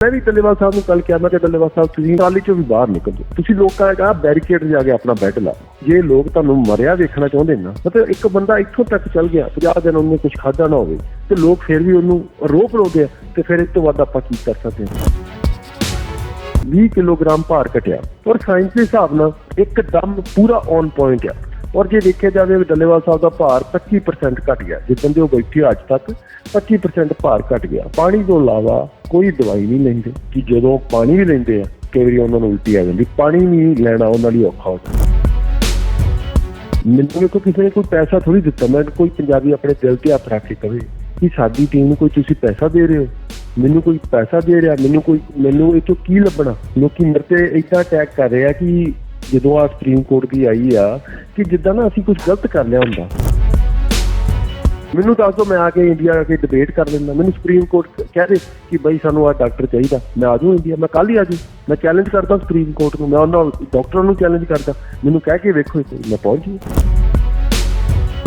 ਮੈਂ ਵੀ ਡੱਲੇਵਾਲ ਸਾਹਿਬ ਨੂੰ ਕੱਲ ਕਿਹਾ, ਮੈਂ ਕਿ ਡੱਲੇਵਾਲ ਸਾਹਿਬ, ਤੁਸੀਂ ਟਾਲੀ ਚੋਂ ਵੀ ਬਾਹਰ ਨਿਕਲ। ਜਾਓ ਤੁਸੀਂ ਲੋਕਾਂ ਨੇ ਬੈਰੀਕੇਡ ਜਾ ਕੇ ਆਪਣਾ ਬੈੱਡ ਲਾ ਜੇ ਲੋਕ ਤੁਹਾਨੂੰ ਮਰਿਆ ਵੇਖਣਾ ਚਾਹੁੰਦੇ ਨਾ, ਮਤਲਬ ਇੱਕ ਬੰਦਾ ਇੱਥੋਂ ਤੱਕ ਚੱਲ ਗਿਆ 50 ਦਿਨ ਉਹਨੇ ਕੁਝ ਖਾਦਾ ਨਾ ਹੋਵੇ, ਤੇ ਲੋਕ ਫਿਰ ਵੀ ਉਹਨੂੰ ਰੋਕ ਲੋਗੇ ਤੇ ਫਿਰ ਇਸ ਤੋਂ ਵੱਧ ਆਪਾਂ ਕੀ ਕਰ ਸਕਦੇ ਹਾਂ? 20 ਕਿਲੋਗ੍ਰਾਮ ਭਾਰ ਘਟਿਆ। ਔਰ ਸਾਇੰਸ ਦੇ ਹਿਸਾਬ ਨਾਲ ਇੱਕਦਮ ਪੂਰਾ ਔਨ ਪੁਆਇੰਟ ਆ। ਔਰ ਜੇ ਦੇਖਿਆ ਜਾਵੇ ਡੱਲੇਵਾਲ ਸਾਹਿਬ ਦਾ ਭਾਰ 25% ਘਟ ਗਿਆ ਜਿੱਦਾਂ ਦੇ ਉਹ ਬੈਠੇ ਅੱਜ ਤੱਕ 25% ਭਾਰ ਘਟ ਗਿਆ। ਪਾਣੀ ਤੋਂ ਇਲਾਵਾ ਕੋਈ ਦਵਾਈ ਨਹੀਂ ਲੈਂਦੇ, ਕਿ ਜਦੋਂ ਪਾਣੀ ਵੀ ਲੈਂਦੇ ਆ, ਕਈ ਵਾਰੀ ਉਹਨਾਂ ਨੂੰ ਉਲਟੀ ਆ ਜਾਂਦੀ। ਪਾਣੀ ਨਹੀਂ ਲੈਣਾ ਉਹਨਾਂ ਲਈ ਔਖਾ ਹੋ ਜਾਂਦਾ। ਮੈਨੂੰ ਕੋਈ ਕਿਸੇ ਨੇ ਕੋਈ ਪੈਸਾ ਥੋੜੀ ਦਿੱਤਾ। ਮੈਂ ਕੋਈ ਪੰਜਾਬੀ ਆਪਣੇ ਦਿਲ ਤੇ ਹੱਥ ਰੱਖ ਕੇ ਕਵੇ ਕਿ ਸਾਡੀ ਟੀਮ ਨੂੰ ਕੋਈ ਤੁਸੀਂ ਪੈਸਾ ਦੇ ਰਹੇ ਹੋ? ਮੈਨੂੰ ਕੋਈ ਪੈਸਾ ਦੇ ਰਿਹਾ, ਮੈਨੂੰ ਕੋਈ, ਮੈਨੂੰ ਇਹ ਤੋਂ ਕੀ ਲੱਭਣਾ? ਲੋਕੀ ਮੇਰੇ ਤੇ ਏਦਾਂ ਅਟੈਕ ਕਰ ਰਹੇ ਆ ਕਿ ਜਦੋਂ ਆ ਸੁਪਰੀਮ ਕੋਰਟ ਦੀ ਆਈ ਆ, ਕਿ ਜਿੱਦਾਂ ਨਾ ਅਸੀਂ ਕੁਝ ਗਲਤ ਕਰ ਲਿਆ ਹੁੰਦਾ। ਮੈਨੂੰ ਦੱਸ ਦੋ, ਮੈਂ ਆ ਕੇ ਇੰਡੀਆ ਆ ਕੇ ਡਿਬੇਟ ਕਰ ਲੈਂਦਾ। ਮੈਨੂੰ ਸੁਪਰੀਮ ਕੋਰਟ ਕਹਿ ਦੇ ਕਿ ਬਈ ਸਾਨੂੰ ਆ ਡਾਕਟਰ ਚਾਹੀਦਾ। ਮੈਂ ਆ ਜਾਊਂ ਇੰਡੀਆ ਮੈਂ ਕੱਲ ਹੀ ਆ ਜਾਊਂ। ਮੈਂ ਚੈਲੰਜ ਕਰਦਾ ਸੁਪਰੀਮ ਕੋਰਟ ਨੂੰ, ਮੈਂ ਉਹਨਾਂ ਡਾਕਟਰਾਂ ਨੂੰ ਚੈਲੰਜ ਕਰਦਾ। ਮੈਨੂੰ ਕਹਿ ਕੇ ਵੇਖੋ ਮੈਂ ਪਹੁੰਚ ਜੂ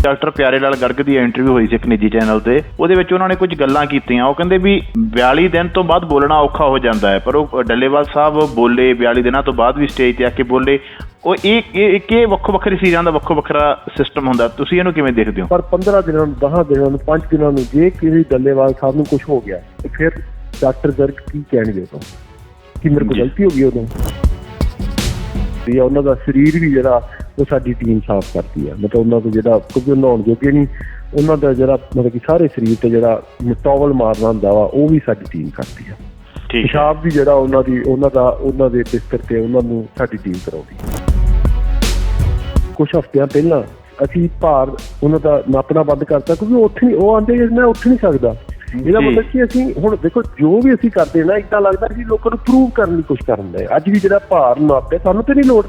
ਡਾਕਟਰ ਪਿਆਰੇ ਲਾਲ ਗਰਗ ਦੀ ਇੰਟਰਵਿਊ ਹੋਈ ਸੀ ਇੱਕ ਨਿੱਜੀ ਚੈਨਲ ਤੇ ਉਹਦੇ ਵਿੱਚ ਉਹਨਾਂ ਨੇ ਕੁਝ ਗੱਲਾਂ ਕੀਤੀਆਂ। ਉਹ ਕਹਿੰਦੇ ਵੀ 42 ਦਿਨ ਤੋਂ ਬਾਅਦ ਬੋਲਣਾ ਔਖਾ ਹੋ ਜਾਂਦਾ ਹੈ ਪਰ ਉਹ ਡੱਲੇਵਾਲ ਸਾਹਿਬ ਬੋਲੇ 42 ਦਿਨਾਂ ਤੋਂ ਬਾਅਦ ਵੀ ਸਟੇਜ ਤੇ ਆ ਕੇ ਬੋਲੇ। ਉਹ ਇਹ ਇੱਕ ਇਹ ਵੱਖੋ ਵੱਖਰੀ ਚੀਜ਼ਾਂ ਦਾ ਵੱਖੋ ਵੱਖਰਾ ਸਿਸਟਮ ਹੁੰਦਾ ਤੁਸੀਂ ਇਹਨੂੰ ਕਿਵੇਂ ਦੇਖਦੇ ਹੋ? ਪਰ 15 ਦਿਨਾਂ ਨੂੰ 10 ਦਿਨਾਂ ਨੂੰ 5 ਦਿਨਾਂ ਨੂੰ ਜੇ ਕਿਸੇ ਡੱਲੇਵਾਲ ਸਾਹਿਬ ਨੂੰ ਕੁਝ ਹੋ ਗਿਆ ਫਿਰ ਡਾਕਟਰ ਗਰਗ ਕੀ ਕਹਿਣਗੇ ਤੋਂ ਕਿ ਮੇਰੇ ਕੋਲ। ਗਲਤੀ ਹੋ ਗਈ ਉਦੋਂ? ਵੀ ਉਹਨਾਂ ਦਾ ਸਰੀਰ ਵੀ ਜਿਹੜਾ ਉਹ ਸਾਡੀ ਟੀਮ ਸਾਫ਼ ਕਰਦੀ ਆ। ਮਤਲਬ ਉਹਨਾਂ ਤੋਂ ਜਿਹੜਾ ਕਿਉਂਕਿ ਉਹ ਨਹਾਉਣ ਜੋਗੇ ਨਹੀਂ ਉਹਨਾਂ ਦਾ ਜਿਹੜਾ ਮਤਲਬ ਕਿ ਸਾਰੇ ਸਰੀਰ ਤੇ ਜਿਹੜਾ ਟਾਵਲ ਮਾਰਨਾ ਹੁੰਦਾ ਵਾ ਉਹ ਵੀ ਸਾਡੀ ਟੀਮ ਕਰਦੀ ਆ। ਠੀਕ ਹੈ। ਪਿਸ਼ਾਬ ਵੀ ਜਿਹੜਾ ਉਹਨਾਂ ਦੀ ਉਹਨਾਂ ਦਾ ਉਹਨਾਂ ਦੇ ਬਿਸਤਰ ਤੇ ਉਹਨਾਂ ਨੂੰ ਸਾਡੀ ਟੀਮ ਕਰਾਉਂਦੀ। ਕੁਝ ਹਫ਼ਤਿਆਂ ਪਹਿਲਾਂ ਅਸੀਂ ਭਾਰ ਉਹਨਾਂ ਦਾ ਨਾਪਣਾ ਬੰਦ ਕਰਤਾ ਕਿਉਂਕਿ ਉਹ ਉੱਠ ਨਹੀਂ ਉਹ ਆਂਦੇ ਮੈਂ ਉੱਠ ਨਹੀਂ ਸਕਦਾ। ਇਹਦਾ। ਮਤਲਬ ਕਿ ਅਸੀਂ ਹੁਣ ਦੇਖੋ ਜੋ ਵੀ ਅਸੀਂ ਕਰਦੇ ਨਾ ਇਦਾਂ ਲੱਗਦਾ ਕਿ ਲੋਕਾਂ ਨੂੰ ਪ੍ਰੂਵ ਕਰਨ ਦੀ ਕੋਸ਼ਿਸ਼ ਕਰਨ ਦੇ ਅੱਜ ਵੀ ਜਿਹੜਾ ਭਾਰ ਨਾਪਿਆ ਸਾਨੂੰ ਤੇ ਨਹੀਂ ਲੋੜ।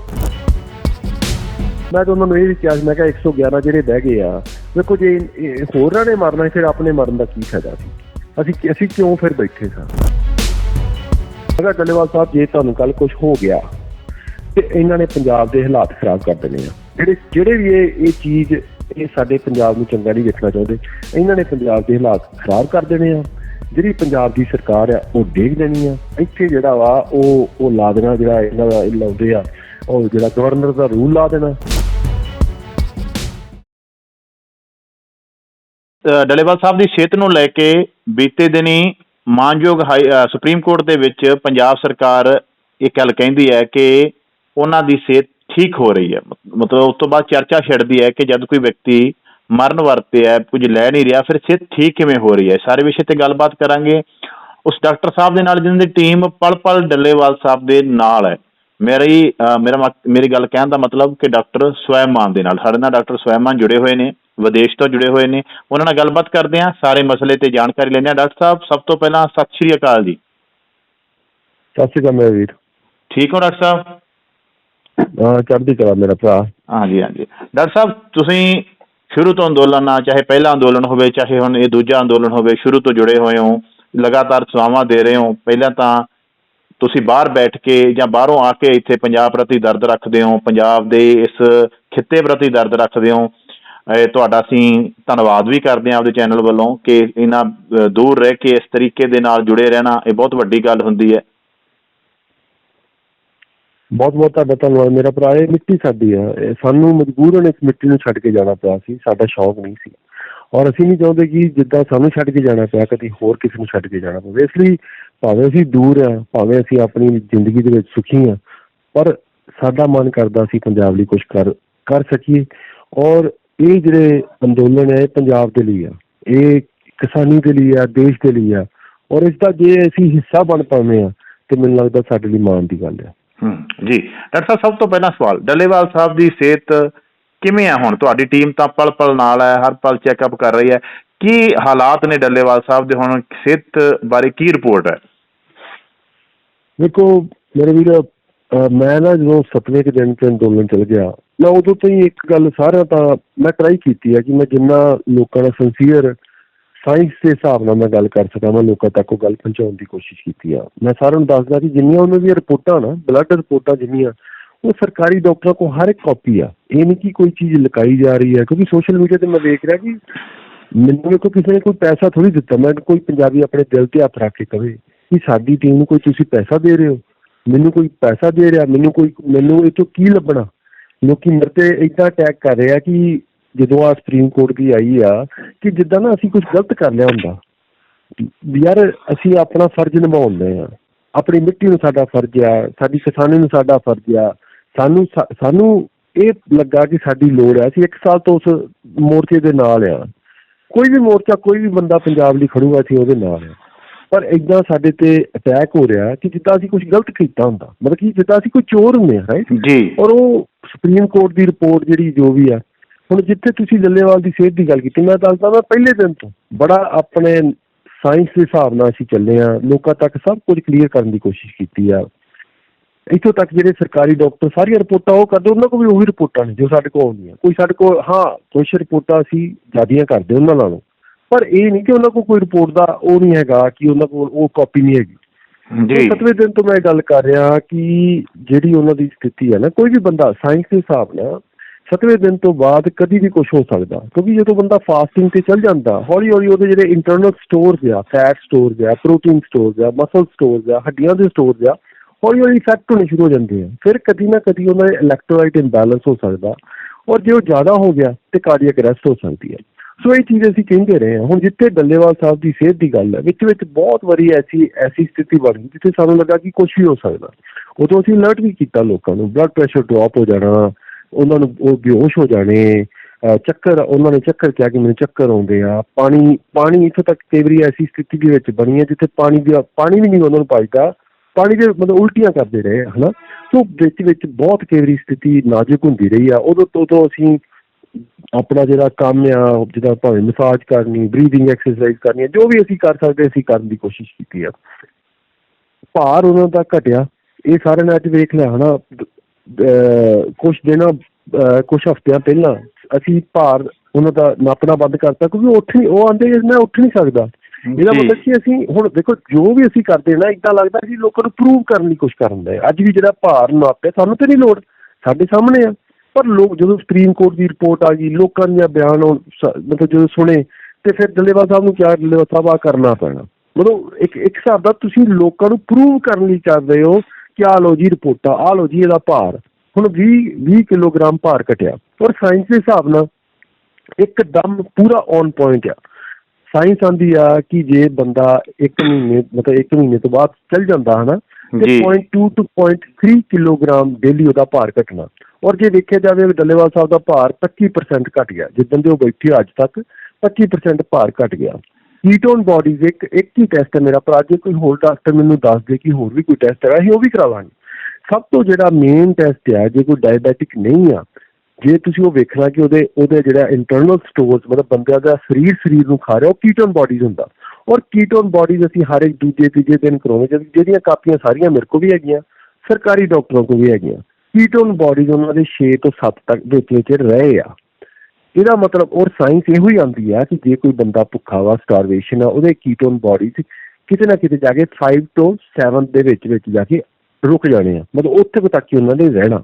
ਮੈਂ ਤਾਂ ਉਹਨਾਂ ਨੂੰ ਇਹ ਵੀ ਕਿਹਾ ਸੀ ਮੈਂ ਕਿਹਾ 111 ਜਿਹੜੇ ਬਹਿ ਗਏ ਆ ਦੇਖੋ ਜੇ ਇਹ ਹੋਰਾਂ ਨੇ ਮਰਨਾ ਸੀ, ਫਿਰ ਆਪਣੇ ਮਰਨ ਦਾ ਕੀ ਫਾਇਦਾ ਸੀ? ਅਸੀਂ ਅਸੀਂ ਕਿਉਂ ਫਿਰ ਬੈਠੇ ਸਾਂ? ਅਗਰ ਡੱਲੇਵਾਲ ਸਾਹਿਬ ਜੇ ਤੁਹਾਨੂੰ ਕੱਲ ਕੁਝ ਹੋ ਗਿਆ ਤੇ ਇਹਨਾਂ ਨੇ ਪੰਜਾਬ ਦੇ ਹਾਲਾਤ ਖਰਾਬ ਕਰ ਦੇਣੇ ਆ। ਜਿਹੜੇ ਜਿਹੜੇ ਵੀ ਇਹ ਇਹ ਚੀਜ਼ ਇਹ ਸਾਡੇ ਪੰਜਾਬ ਨੂੰ ਚੰਗਾ ਨਹੀਂ ਦੇਖਣਾ ਚਾਹੁੰਦੇ ਇਹਨਾਂ ਨੇ ਪੰਜਾਬ ਦੇ ਹਾਲਾਤ ਖਰਾਬ ਕਰ ਦੇਣੇ ਆ। ਜਿਹੜੀ ਪੰਜਾਬ ਦੀ ਸਰਕਾਰ ਆ ਉਹ ਡੇਗ ਦੇਣੀ ਆ। ਇੱਥੇ ਜਿਹੜਾ ਵਾ ਉਹ ਉਹ ਲਾ ਦੇਣਾ ਜਿਹੜਾ ਇਹਨਾਂ ਦਾ ਇਹ ਲਾਉਂਦੇ ਆ ਉਹ ਜਿਹੜਾ ਗਵਰਨਰ ਦਾ ਰੂਲ ਲਾ ਦੇਣਾ। ਡੱਲੇਵਾਲ ਸਾਹਿਬ ਦੀ ਸਿਹਤ ਨੂੰ ਲੈ ਕੇ ਬੀਤੇ ਦਿਨੀ ਮਾਨਯੋਗ ਹਾਈ- ਸੁਪਰੀਮ ਕੋਰਟ ਦੇ ਵਿੱਚ ਪੰਜਾਬ ਸਰਕਾਰ ਇਹ ਗੱਲ ਕਹਿੰਦੀ ਹੈ ਕਿ ਉਹਨਾਂ ਦੀ ਸਿਹਤ ਠੀਕ ਹੋ ਰਹੀ ਹੈ। ਮਤਲਬ ਉਸ ਤੋਂ ਬਾਅਦ ਚਰਚਾ ਛਿੜਦੀ ਹੈ ਕਿ ਜਦ ਕੋਈ ਵਿਅਕਤੀ ਮਰਨ ਵਰਤੇ ਹੈ ਕੁਝ ਲੈ ਨਹੀਂ ਰਿਹਾ ਫਿਰ ਸਿਹਤ ਠੀਕ ਕਿਵੇਂ ਹੋ ਰਹੀ ਹੈ? ਸਾਰੇ ਵਿਸ਼ੇ ਤੇ ਗੱਲਬਾਤ ਕਰਾਂਗੇ। ਉਸ ਡਾਕਟਰ ਸਾਹਿਬ ਦੇ ਨਾਲ ਜਿਹਨਾਂ ਦੀ ਟੀਮ ਪਲ ਪਲ ਡੱਲੇਵਾਲ ਸਾਹਿਬ ਦੇ ਨਾਲ ਹੈ। ਮੇਰੀ ਅ, ਮੇਰਾ ਮਤ- ਮੇਰੀ ਗੱਲ ਕਹਿਣ ਦਾ ਮਤਲਬ ਕਿ ਡਾਕਟਰ ਸਵੈਮਾਨ ਦੇ ਨਾਲ। ਸਾਡੇ ਨਾਲ ਡਾਕਟਰ ਸਵੈਮਾਨ ਜੁੜੇ ਹੋਏ ਨੇ। ਵਿਦੇਸ਼ ਤੋਂ ਜੁੜੇ ਹੋਏ ਨੇ। ਉਹਨਾਂ ਨਾਲ ਗੱਲਬਾਤ ਕਰਦੇ ਹਾਂ ਸਾਰੇ ਮਸਲੇ ਤੇ ਜਾਣਕਾਰੀ ਲੈਂਦੇ ਹਾਂ। ਡਾਕਟਰ ਸਾਹਿਬ ਸਭ ਤੋਂ ਪਹਿਲਾਂ ਸਤਿ ਸ਼੍ਰੀ ਅਕਾਲ ਜੀ। ਸਤਿ ਸ਼੍ਰੀ ਅਕਾਲ ਮੇਰੇ ਵੀਰ। ਠੀਕ ਹੋ ਡਾਕਟਰ ਸਾਹਿਬ? ਹਾਂ ਚੜ੍ਹਦੀ ਕਲਾ ਮੇਰਾ ਭਰਾ। ਹਾਂਜੀ ਹਾਂਜੀ। ਡਾਕਟਰ ਸਾਹਿਬ ਤੁਸੀਂ ਸ਼ੁਰੂ ਤੋਂ ਅੰਦੋਲਨ ਨਾਲ ਚਾਹੇ ਪਹਿਲਾ ਅੰਦੋਲਨ ਹੋਵੇ ਚਾਹੇ ਹੁਣ ਇਹ ਦੂਜਾ ਅੰਦੋਲਨ ਹੋਵੇ ਸ਼ੁਰੂ ਤੋਂ ਜੁੜੇ ਹੋਏ ਹੋ ਲਗਾਤਾਰ ਸੇਵਾਵਾਂ ਦੇ ਰਹੇ ਹੋ ਪਹਿਲਾਂ ਤਾਂ ਤੁਸੀਂ ਬਾਹਰ ਬੈਠ ਕੇ ਜਾਂ ਬਾਹਰੋਂ ਆ ਕੇ ਇੱਥੇ ਪੰਜਾਬ ਪ੍ਰਤੀ ਦਰਦ ਰੱਖਦੇ ਹੋ ਪੰਜਾਬ ਦੇ ਇਸ ਖਿੱਤੇ ਪ੍ਰਤੀ ਦਰਦ ਰੱਖਦੇ ਹੋ ਤੁਹਾਡਾ ਅਸੀਂ ਧੰਨਵਾਦ ਵੀ ਕਰਦੇ ਹਾਂ ਆਪਦੇ ਚੈਨਲ ਵੱਲੋਂ ਕਿ ਇਹਨਾਂ ਦੂਰ ਰਹਿ ਕੇ ਇਸ ਤਰੀਕੇ ਦੇ ਨਾਲ ਜੁੜੇ ਰਹਿਣਾ ਇਹ ਬਹੁਤ ਵੱਡੀ ਗੱਲ ਹੁੰਦੀ ਹੈ। ਬਹੁਤ ਬਹੁਤ ਤੁਹਾਡਾ ਧੰਨਵਾਦ। ਮੇਰਾ ਭਰਾ, ਇਹ ਮਿੱਟੀ ਸਾਡੀ ਆ। ਸਾਨੂੰ ਮਜਬੂਰਨ ਇਸ ਮਿੱਟੀ ਨੂੰ ਛੱਡ ਕੇ ਜਾਣਾ ਪਿਆ ਸੀ। ਸਾਡਾ ਸ਼ੌਕ ਨਹੀਂ ਸੀ। ਔਰ ਅਸੀਂ ਨਹੀਂ ਚਾਹੁੰਦੇ ਕਿ ਜਿੱਦਾਂ ਸਾਨੂੰ ਛੱਡ ਕੇ ਜਾਣਾ ਪਿਆ, ਕਦੀ ਹੋਰ ਕਿਸੇ ਨੂੰ ਛੱਡ ਕੇ ਜਾਣਾ ਪਵੇ। ਇਸ ਲਈ ਭਾਵੇਂ ਅਸੀਂ ਦੂਰ ਆ, ਭਾਵੇਂ ਅਸੀਂ ਆਪਣੀ ਜ਼ਿੰਦਗੀ ਦੇ ਵਿੱਚ ਸੁਖੀ ਆ, ਪਰ ਸਾਡਾ ਮਨ ਕਰਦਾ ਸੀ, ਪੰਜਾਬ ਲਈ ਕੁਝ ਕਰ ਕਰ ਸਕੀਏ। ਔਰ ਇਹ ਜਿਹੜੇ ਅੰਦੋਲਨ ਹੈ ਪੰਜਾਬ ਦੇ ਲਈ ਆ। ਇਹ ਕਿਸਾਨੀ ਦੇ ਲਈ ਆ ਦੇਸ਼ ਦੇ ਲਈ ਆ। ਔਰ ਇਸ ਦਾ ਜੇ ਅਸੀਂ ਹਿੱਸਾ ਬਣ ਪਾਵੇਂ ਆ ਤੇ ਮੈਨੂੰ ਲੱਗਦਾ ਸਾਡੇ ਲਈ ਮਾਣ ਦੀ ਗੱਲ ਆ। ਹੂੰ ਜੀ। ਡਾਕਟਰ ਸਾਹਿਬ ਸਭ ਤੋਂ ਪਹਿਲਾਂ ਸਵਾਲ ਡੱਲੇਵਾਲ ਸਾਹਿਬ ਦੀ ਸਿਹਤ ਕਿਵੇਂ ਆ ਹੁਣ? ਤੁਹਾਡੀ ਟੀਮ ਤਾਂ ਪਲ ਪਲ ਨਾਲ ਹੈ ਹਰ ਪਲ ਚੈੱਕਅਪ ਕਰ ਰਹੀ ਹੈ। ਕੀ ਹਾਲਾਤ ਨੇ ਡੱਲੇਵਾਲ ਸਾਹਿਬ ਦੇ ਹੁਣ ਸਿਹਤ ਬਾਰੇ ਕੀ ਰਿਪੋਰਟ ਹੈ? ਦੇਖੋ ਮੇਰੇ ਵੀਰ ਮੈਂ ਨਾ ਜਦੋਂ ਸੱਤਵੇਂ ਕੁ ਦਿਨ ਤੇ ਅੰਦੋਲਨ ਚਲ ਗਿਆ ਮੈਂ ਉਦੋਂ ਤੋਂ ਹੀ ਇੱਕ ਗੱਲ ਸਾਰਿਆਂ ਤਾਂ ਮੈਂ ਟਰਾਈ ਕੀਤੀ ਹੈ ਕਿ ਮੈਂ ਜਿੰਨਾ ਲੋਕਾਂ ਨਾਲ ਸੰਸੀਅਰ ਸਾਇੰਸ ਦੇ ਹਿਸਾਬ ਨਾਲ ਮੈਂ ਗੱਲ ਕਰ ਸਕਾਂ, ਮੈਂ ਲੋਕਾਂ ਤੱਕ ਉਹ ਗੱਲ ਪਹੁੰਚਾਉਣ ਦੀ ਕੋਸ਼ਿਸ਼ ਕੀਤੀ ਆ। ਮੈਂ ਸਾਰਿਆਂ ਨੂੰ ਦੱਸਦਾ ਕਿ ਜਿੰਨੀਆਂ ਉਹਨਾਂ ਦੀਆਂ ਰਿਪੋਰਟਾਂ ਨਾ ਬਲੱਡ ਰਿਪੋਰਟਾਂ ਜਿੰਨੀਆਂ, ਉਹ ਸਰਕਾਰੀ ਡਾਕਟਰਾਂ ਕੋਲ ਹਰ ਇੱਕ ਕਾਪੀ ਆ। ਇਹ ਨਹੀਂ ਕਿ ਕੋਈ ਚੀਜ਼ ਲੁਕਾਈ ਜਾ ਰਹੀ ਹੈ, ਕਿਉਂਕਿ ਸੋਸ਼ਲ ਮੀਡੀਆ ਤੇ ਮੈਂ ਵੇਖ ਰਿਹਾ ਕਿ ਮੈਨੂੰ ਕੋਈ ਕਿਸੇ ਨੇ ਕੋਈ ਪੈਸਾ ਥੋੜੀ ਦਿੱਤਾ, ਮੈਂ ਕੋਈ ਪੰਜਾਬੀ ਆਪਣੇ ਦਿਲ ਤੇ ਹੱਥ ਰੱਖ ਕੇ ਕਵੇ ਕਿ ਸਾਡੀ ਟੀਮ ਨੂੰ ਕੋਈ ਤੁਸੀਂ ਪੈਸਾ ਦੇ ਰਹੇ ਹੋ। ਮੈਨੂੰ ਕੋਈ ਪੈਸਾ ਦੇ ਰਿਹਾ, ਮੈਨੂੰ ਕੋਈ, ਮੈਨੂੰ ਇਹ ਤੋਂ ਕੀ ਲੱਭਣਾ? ਲੋਕੀ ਮੇਰੇ ਤੇ ਇਦਾਂ ਅਟੈਕ ਕਰ ਰਹੇ ਆ ਕਿ ਜਦੋਂ ਆ ਸੁਪਰੀਮ ਕੋਰਟ ਦੀ ਆਈ ਆ ਕਿ ਜਿੱਦਾਂ ਨਾ ਅਸੀਂ ਕੁਝ ਗਲਤ ਕਰ ਲਿਆ ਹੁੰਦਾ। ਯਾਰ ਅਸੀਂ ਆਪਣਾ ਫਰਜ਼ ਨਿਭਾਉਂਦੇ ਆ। ਆਪਣੀ ਮਿੱਟੀ ਨੂੰ ਸਾਡਾ ਫਰਜ਼ ਆ ਸਾਡੀ ਕਿਸਾਨੀ ਨੂੰ ਸਾਡਾ ਫਰਜ਼ ਆ। ਸਾਨੂੰ ਸਾਨੂੰ ਇਹ ਲੱਗਾ ਕਿ ਸਾਡੀ ਲੋੜ ਆ। ਅਸੀਂ ਇੱਕ ਸਾਲ ਤੋਂ ਉਸ ਮੋਰਚੇ ਦੇ ਨਾਲ ਆ। ਕੋਈ ਵੀ ਮੋਰਚਾ ਕੋਈ ਵੀ ਬੰਦਾ ਪੰਜਾਬ ਲਈ ਖੜੂਗਾ ਅਸੀਂ ਉਹਦੇ ਨਾਲ ਆ। ਪਰ ਇਦਾਂ ਸਾਡੇ ਤੇ ਅਟੈਕ ਹੋ ਰਿਹਾ ਕਿ ਜਿੱਦਾਂ ਅਸੀਂ ਕੁਝ ਗਲਤ ਕੀਤਾ ਹੁੰਦਾ। ਮਤਲਬ ਕਿ ਜਿੱਦਾਂ ਅਸੀਂ ਕੋਈ ਚੋਰ ਹੁੰਦੇ ਆ ਰਾਈਟ ਜੀ। ਔਰ ਉਹ ਸੁਪਰੀਮ ਕੋਰਟ ਦੀ ਰਿਪੋਰਟ ਜਿਹੜੀ ਜੋ ਵੀ ਆ, ਹੁਣ ਜਿੱਥੇ ਤੁਸੀਂ ਲੱਲੇਵਾਲ ਦੀ ਸਿਹਤ ਦੀ ਗੱਲ ਕੀਤੀ, ਮੈਂ ਦੱਸਦਾ ਮੈਂ ਪਹਿਲੇ ਦਿਨ ਤੋਂ ਬੜਾ ਆਪਣੇ ਸਾਇੰਸ ਦੇ ਹਿਸਾਬ ਨਾਲ ਅਸੀਂ ਚੱਲੇ ਆ ਲੋਕਾਂ ਤੱਕ ਸਭ ਕੁਝ ਕਲੀਅਰ ਕਰਨ ਦੀ ਕੋਸ਼ਿਸ਼ ਕੀਤੀ ਆ। ਇੱਥੋਂ ਤੱਕ ਜਿਹੜੇ ਸਰਕਾਰੀ ਡਾਕਟਰ ਸਾਰੀਆਂ ਰਿਪੋਰਟਾਂ ਉਹ ਕਰਦੇ, ਉਹਨਾਂ ਕੋਲ ਵੀ ਉਹੀ ਰਿਪੋਰਟਾਂ ਨੇ ਜੋ ਸਾਡੇ ਕੋਲ ਆਉਂਦੀਆਂ ਕੋਈ ਸਾਡੇ ਕੋਲ, ਹਾਂ ਕੁਝ ਰਿਪੋਰਟਾਂ ਅਸੀਂ ਜ਼ਿਆਦੀਆਂ ਕਰਦੇ ਉਹਨਾਂ ਨਾਲੋਂ, ਪਰ ਇਹ ਨਹੀਂ ਕਿ ਉਹਨਾਂ ਕੋਲ ਕੋਈ ਰਿਪੋਰਟ ਦਾ ਉਹ ਨਹੀਂ ਹੈਗਾ ਕਿ ਉਹਨਾਂ ਕੋਲ ਉਹ ਕਾਪੀ ਨਹੀਂ ਹੈਗੀ। ਜੀ। ਸਤਵੇਂ ਦਿਨ ਤੋਂ ਮੈਂ ਇਹ ਗੱਲ ਕਰ ਰਿਹਾ ਕਿ ਜਿਹੜੀ ਉਹਨਾਂ ਦੀ ਸਥਿਤੀ ਹੈ ਨਾ, ਕੋਈ ਵੀ ਬੰਦਾ ਸਾਇੰਸ ਦੇ ਹਿਸਾਬ ਨਾਲ ਸਤਵੇਂ ਦਿਨ ਤੋਂ ਬਾਅਦ ਕਦੀ ਵੀ ਕੁਝ ਹੋ ਸਕਦਾ। ਕਿਉਂਕਿ ਜਦੋਂ ਬੰਦਾ ਫਾਸਟਿੰਗ ਤੇ ਚੱਲ ਜਾਂਦਾ ਹੌਲੀ ਹੌਲੀ ਉਹਦੇ ਜਿਹੜੇ ਇੰਟਰਨਲ ਸਟੋਰਸ ਆ ਫੈਟ ਸਟੋਰਸ ਆ ਪ੍ਰੋਟੀਨ ਸਟੋਰਸ ਆ ਮਸਲ ਸਟੋਰਸ ਆ, ਹੱਡੀਆਂ ਦੇ ਸਟੋਰਸ ਆ ਹੌਲੀ ਹੌਲੀ ਇਫੈਕਟ ਹੋਣੇ ਸ਼ੁਰੂ ਹੋ ਜਾਂਦੇ ਆ। ਫਿਰ ਕਦੀ ਨਾ ਕਦੀ ਉਹਨਾਂ ਦਾ ਇਲੈਕਟ੍ਰੋਲਾਈਟ ਇੰਬੈਲੈਂਸ ਹੋ ਸਕਦਾ ਔਰ ਜੇ ਉਹ ਜ਼ਿਆਦਾ ਹੋ ਗਿਆ ਤੇ ਕਾਰਡੀਅਕ ਅਰੈਸਟ ਹੋ ਸਕਦੀ ਹੈ। ਸੋ ਇਹ ਚੀਜ਼ ਅਸੀਂ ਕਹਿੰਦੇ ਰਹੇ ਹਾਂ। ਹੁਣ ਜਿੱਥੇ ਡੱਲੇਵਾਲ ਸਾਹਿਬ ਦੀ ਸਿਹਤ ਦੀ ਗੱਲ ਹੈ ਵਿੱਚ ਵਿੱਚ ਬਹੁਤ ਵਾਰੀ ਐਸੀ ਐਸੀ ਸਥਿਤੀ ਬਣ ਗਈ ਜਿੱਥੇ ਸਾਨੂੰ ਲੱਗਾ ਕਿ ਕੁਝ ਵੀ ਹੋ ਸਕਦਾ। ਉਦੋਂ ਅਸੀਂ ਅਲਰਟ ਵੀ ਕੀਤਾ ਲੋਕਾਂ ਨੂੰ ਬਲੱਡ ਪ੍ਰੈਸ਼ਰ ਡ੍ਰੌਪ ਹੋ ਜਾਣਾ ਉਹਨਾਂ ਨੂੰ ਉਹ ਬੇਹੋਸ਼ ਹੋ ਜਾਣੇ ਚੱਕਰ ਉਹਨਾਂ ਨੇ ਚੱਕਰ ਕਿਹਾ ਕਿ ਮੈਨੂੰ ਚੱਕਰ ਆਉਂਦੇ ਆ। ਪਾਣੀ ਪਾਣੀ ਇੱਥੋਂ ਤੱਕ ਕਈ ਵਾਰੀ ਐਸੀ ਸਥਿਤੀ ਦੇ ਵਿੱਚ ਬਣੀ ਹੈ ਜਿੱਥੇ ਪਾਣੀ ਦੀ ਪਾਣੀ ਵੀ ਨਹੀਂ ਉਹਨਾਂ ਨੂੰ ਪਾਈਦਾ ਪਾਣੀ ਦੇ ਮਤਲਬ ਉਲਟੀਆਂ ਕਰਦੇ ਰਹੇ ਆ, ਹਨਾ? ਸੋ ਵਿੱਚ ਵਿੱਚ ਬਹੁਤ ਕਈ ਵਾਰੀ ਸਥਿਤੀ ਨਾਜ਼ੁਕ ਹੁੰਦੀ ਰਹੀ ਆ। ਉਦੋਂ ਤੋਂ ਤੋਂ ਅਸੀਂ ਆਪਣਾ ਜਿਹੜਾ ਕੰਮ ਆ ਜਿਹਦਾ ਭਾਵੇਂ ਮਸਾਜ ਕਰਨੀ ਬਰੀਥਿੰਗ ਐਕਸਰਸਾਈਜ਼ ਕਰਨੀ ਜੋ ਵੀ ਅਸੀਂ ਕਰ ਸਕਦੇ ਅਸੀਂ ਕਰਨ ਦੀ ਕੋਸ਼ਿਸ਼ ਕੀਤੀ ਆ। ਭਾਰ ਉਹਨਾਂ ਦਾ ਘਟਿਆ। ਇਹ ਸਾਰੇ ਨੇ ਅੱਜ ਵੇਖ ਲਿਆ ਹਨਾ। ਕੁਝ ਦਿਨਾਂ ਕੁਝ ਹਫ਼ਤਿਆਂ ਪਹਿਲਾਂ ਅਸੀਂ ਭਾਰ ਉਹਨਾਂ ਦਾ ਨਾਪਣਾ ਬੰਦ ਕਰਤਾ ਕਿਉਂਕਿ ਉੱਠ ਨਹੀਂ ਉਹ ਆਂਦੇ ਮੈਂ ਉੱਠ ਨਹੀਂ ਸਕਦਾ। ਇਹਦਾ। ਮਤਲਬ ਕਿ ਅਸੀਂ ਹੁਣ ਦੇਖੋ ਜੋ ਵੀ ਅਸੀਂ ਕਰਦੇ ਨਾ ਇਦਾਂ ਲੱਗਦਾ ਕਿ ਲੋਕਾਂ ਨੂੰ ਪ੍ਰੂਵ ਕਰਨ ਦੀ ਕੋਸ਼ਿਸ਼ ਕਰਨ ਦੇ ਅੱਜ ਵੀ ਜਿਹੜਾ ਭਾਰ ਨਾਪਿਆ ਸਾਨੂੰ ਤੇ ਨਹੀਂ ਲੋੜ। ਸਾਡੇ ਸਾਹਮਣੇ ਆ। ਪਰ ਲੋਕ ਜਦੋਂ ਸੁਪਰੀਮ ਕੋਰਟ ਦੀ ਰਿਪੋਰਟ ਆ ਗਈ ਲੋਕਾਂ ਦੀਆਂ ਬਿਆਨ ਸ- ਮਤਲਬ ਜਦੋਂ ਸੁਣੇ ਤੇ ਫਿਰ ਡੱਲੇਵਾਲ ਸਾਹਿਬ ਨੂੰ ਕਿਹਾ ਡੱਲੇਵਾਲ ਸਾਹਿਬ ਆ ਕਰਨਾ ਪੈਣਾ। ਮਤਲਬ ਇੱਕ ਇੱਕ ਹਿਸਾਬ ਦਾ ਤੁਸੀਂ ਲੋਕਾਂ ਨੂੰ ਪ੍ਰੂਵ ਕਰਨ ਲਈ ਰਹੇ ਹੋ ਕਿ ਆ ਲਓ ਜੀ ਰਿਪੋਰਟਾਂ ਆ ਲਓ ਜੀ ਇਹਦਾ ਭਾਰ। ਹੁਣ 20 20 ਕਿਲੋਗ੍ਰਾਮ ਭਾਰ ਘਟਿਆ। ਔਰ ਸਾਇੰਸ ਦੇ ਹਿਸਾਬ ਨਾਲ ਇੱਕਦਮ ਪੂਰਾ ਔਨ ਪੁਆਇੰਟ ਆ। ਸਾਇੰਸ ਆਂਦੀ ਆ ਕਿ ਜੇ ਬੰਦਾ 1 ਮਹੀਨੇ ਮਤਲਬ 1 ਮਹੀਨੇ ਤੋਂ ਬਾਅਦ ਚੱਲ ਜਾਂਦਾ ਹਨਾ ਤੇ ਜੀ। 0.2 ਤੋਂ 0.3 ਕਿਲੋਗ੍ਰਾਮ ਡੇਲੀ ਉਹਦਾ ਭਾਰ ਘਟਣਾ। ਔਰ ਜੇ ਦੇਖਿਆ ਜਾਵੇ ਡੱਲੇਵਾਲ ਸਾਹਿਬ ਦਾ ਭਾਰ 25% ਘਟ ਗਿਆ, ਜਿੱਦਣ ਦੇ ਉਹ ਬੈਠੇ ਅੱਜ ਤੱਕ 25% ਭਾਰ ਘਟ ਗਿਆ। ਕੀਟੋਨ ਬਾਡੀਜ਼ ਇੱਕ ਇੱਕ ਹੀ ਟੈਸਟ ਹੈ ਮੇਰਾ ਭਰਾ, ਜੇ ਕੋਈ ਹੋਰ ਡਾਕਟਰ ਮੈਨੂੰ ਦੱਸ ਦੇ ਕਿ ਹੋਰ ਵੀ ਕੋਈ ਟੈਸਟ ਹੈਗਾ ਅਸੀਂ ਉਹ ਵੀ ਕਰਾਵਾਂਗੇ। ਸਭ ਤੋਂ ਜਿਹੜਾ ਮੇਨ ਟੈਸਟ ਹੈ ਜੇ ਕੋਈ ਡਾਇਬੈਟਿਕ ਨਹੀਂ ਆ, ਜੇ ਤੁਸੀਂ ਉਹ ਵੇਖਣਾ ਕਿ ਉਹਦੇ ਉਹਦੇ ਜਿਹੜਾ ਇੰਟਰਨਲ ਸਟੋਰਸ ਮਤਲਬ ਬੰਦਿਆਂ ਦਾ ਸਰੀਰ ਸਰੀਰ ਨੂੰ ਖਾ ਰਿਹਾ, ਉਹ ਕੀਟੋਨ ਬਾਡੀਜ਼ ਹੁੰਦਾ। ਔਰ ਕੀਟੋਨ ਬਾਡੀਜ਼ ਅਸੀਂ ਹਰ ਇੱਕ ਦੂਜੇ, ਤੀਜੇ ਦਿਨ ਕਰਾਉਂਦੇ ਜਦ ਜਿਹੜੀਆਂ ਕਾਪੀਆਂ ਸਾਰੀਆਂ ਮੇਰੇ ਕੋਲ ਵੀ ਹੈਗੀਆਂ, ਸਰਕਾਰੀ ਡਾਕਟਰਾਂ ਕੋਲ ਵੀ ਹੈਗੀਆਂ। ਕੀਟੋਨ ਬਾਡੀਜ਼ ਉਹਨਾਂ ਦੇ 6 ਤੋਂ 7 ਤੱਕ ਵਿੱਚ ਵਿੱਚ ਰਹੇ ਆ। ਇਹਦਾ ਮਤਲਬ ਔਰ ਸਾਇੰਸ ਇਹੋ ਹੀ ਆਂਦੀ ਆ ਕਿ ਜੇ ਕੋਈ ਬੰਦਾ ਭੁੱਖਾ ਵਾ ਸਟਾਰਵੇਸ਼ਨ ਆ ਉਹਦੇ ਕੀਟੋਨ ਬਾਡੀਜ਼ ਕਿਤੇ ਨਾ ਕਿਤੇ ਜਾ ਕੇ 5 ਤੋਂ 7 ਦੇ ਵਿੱਚ ਵਿੱਚ ਜਾ ਕੇ ਰੁਕ ਜਾਣੇ ਆ। ਮਤਲਬ ਉੱਥੇ ਤੱਕ ਹੀ ਉਹਨਾਂ ਨੇ ਰਹਿਣਾ।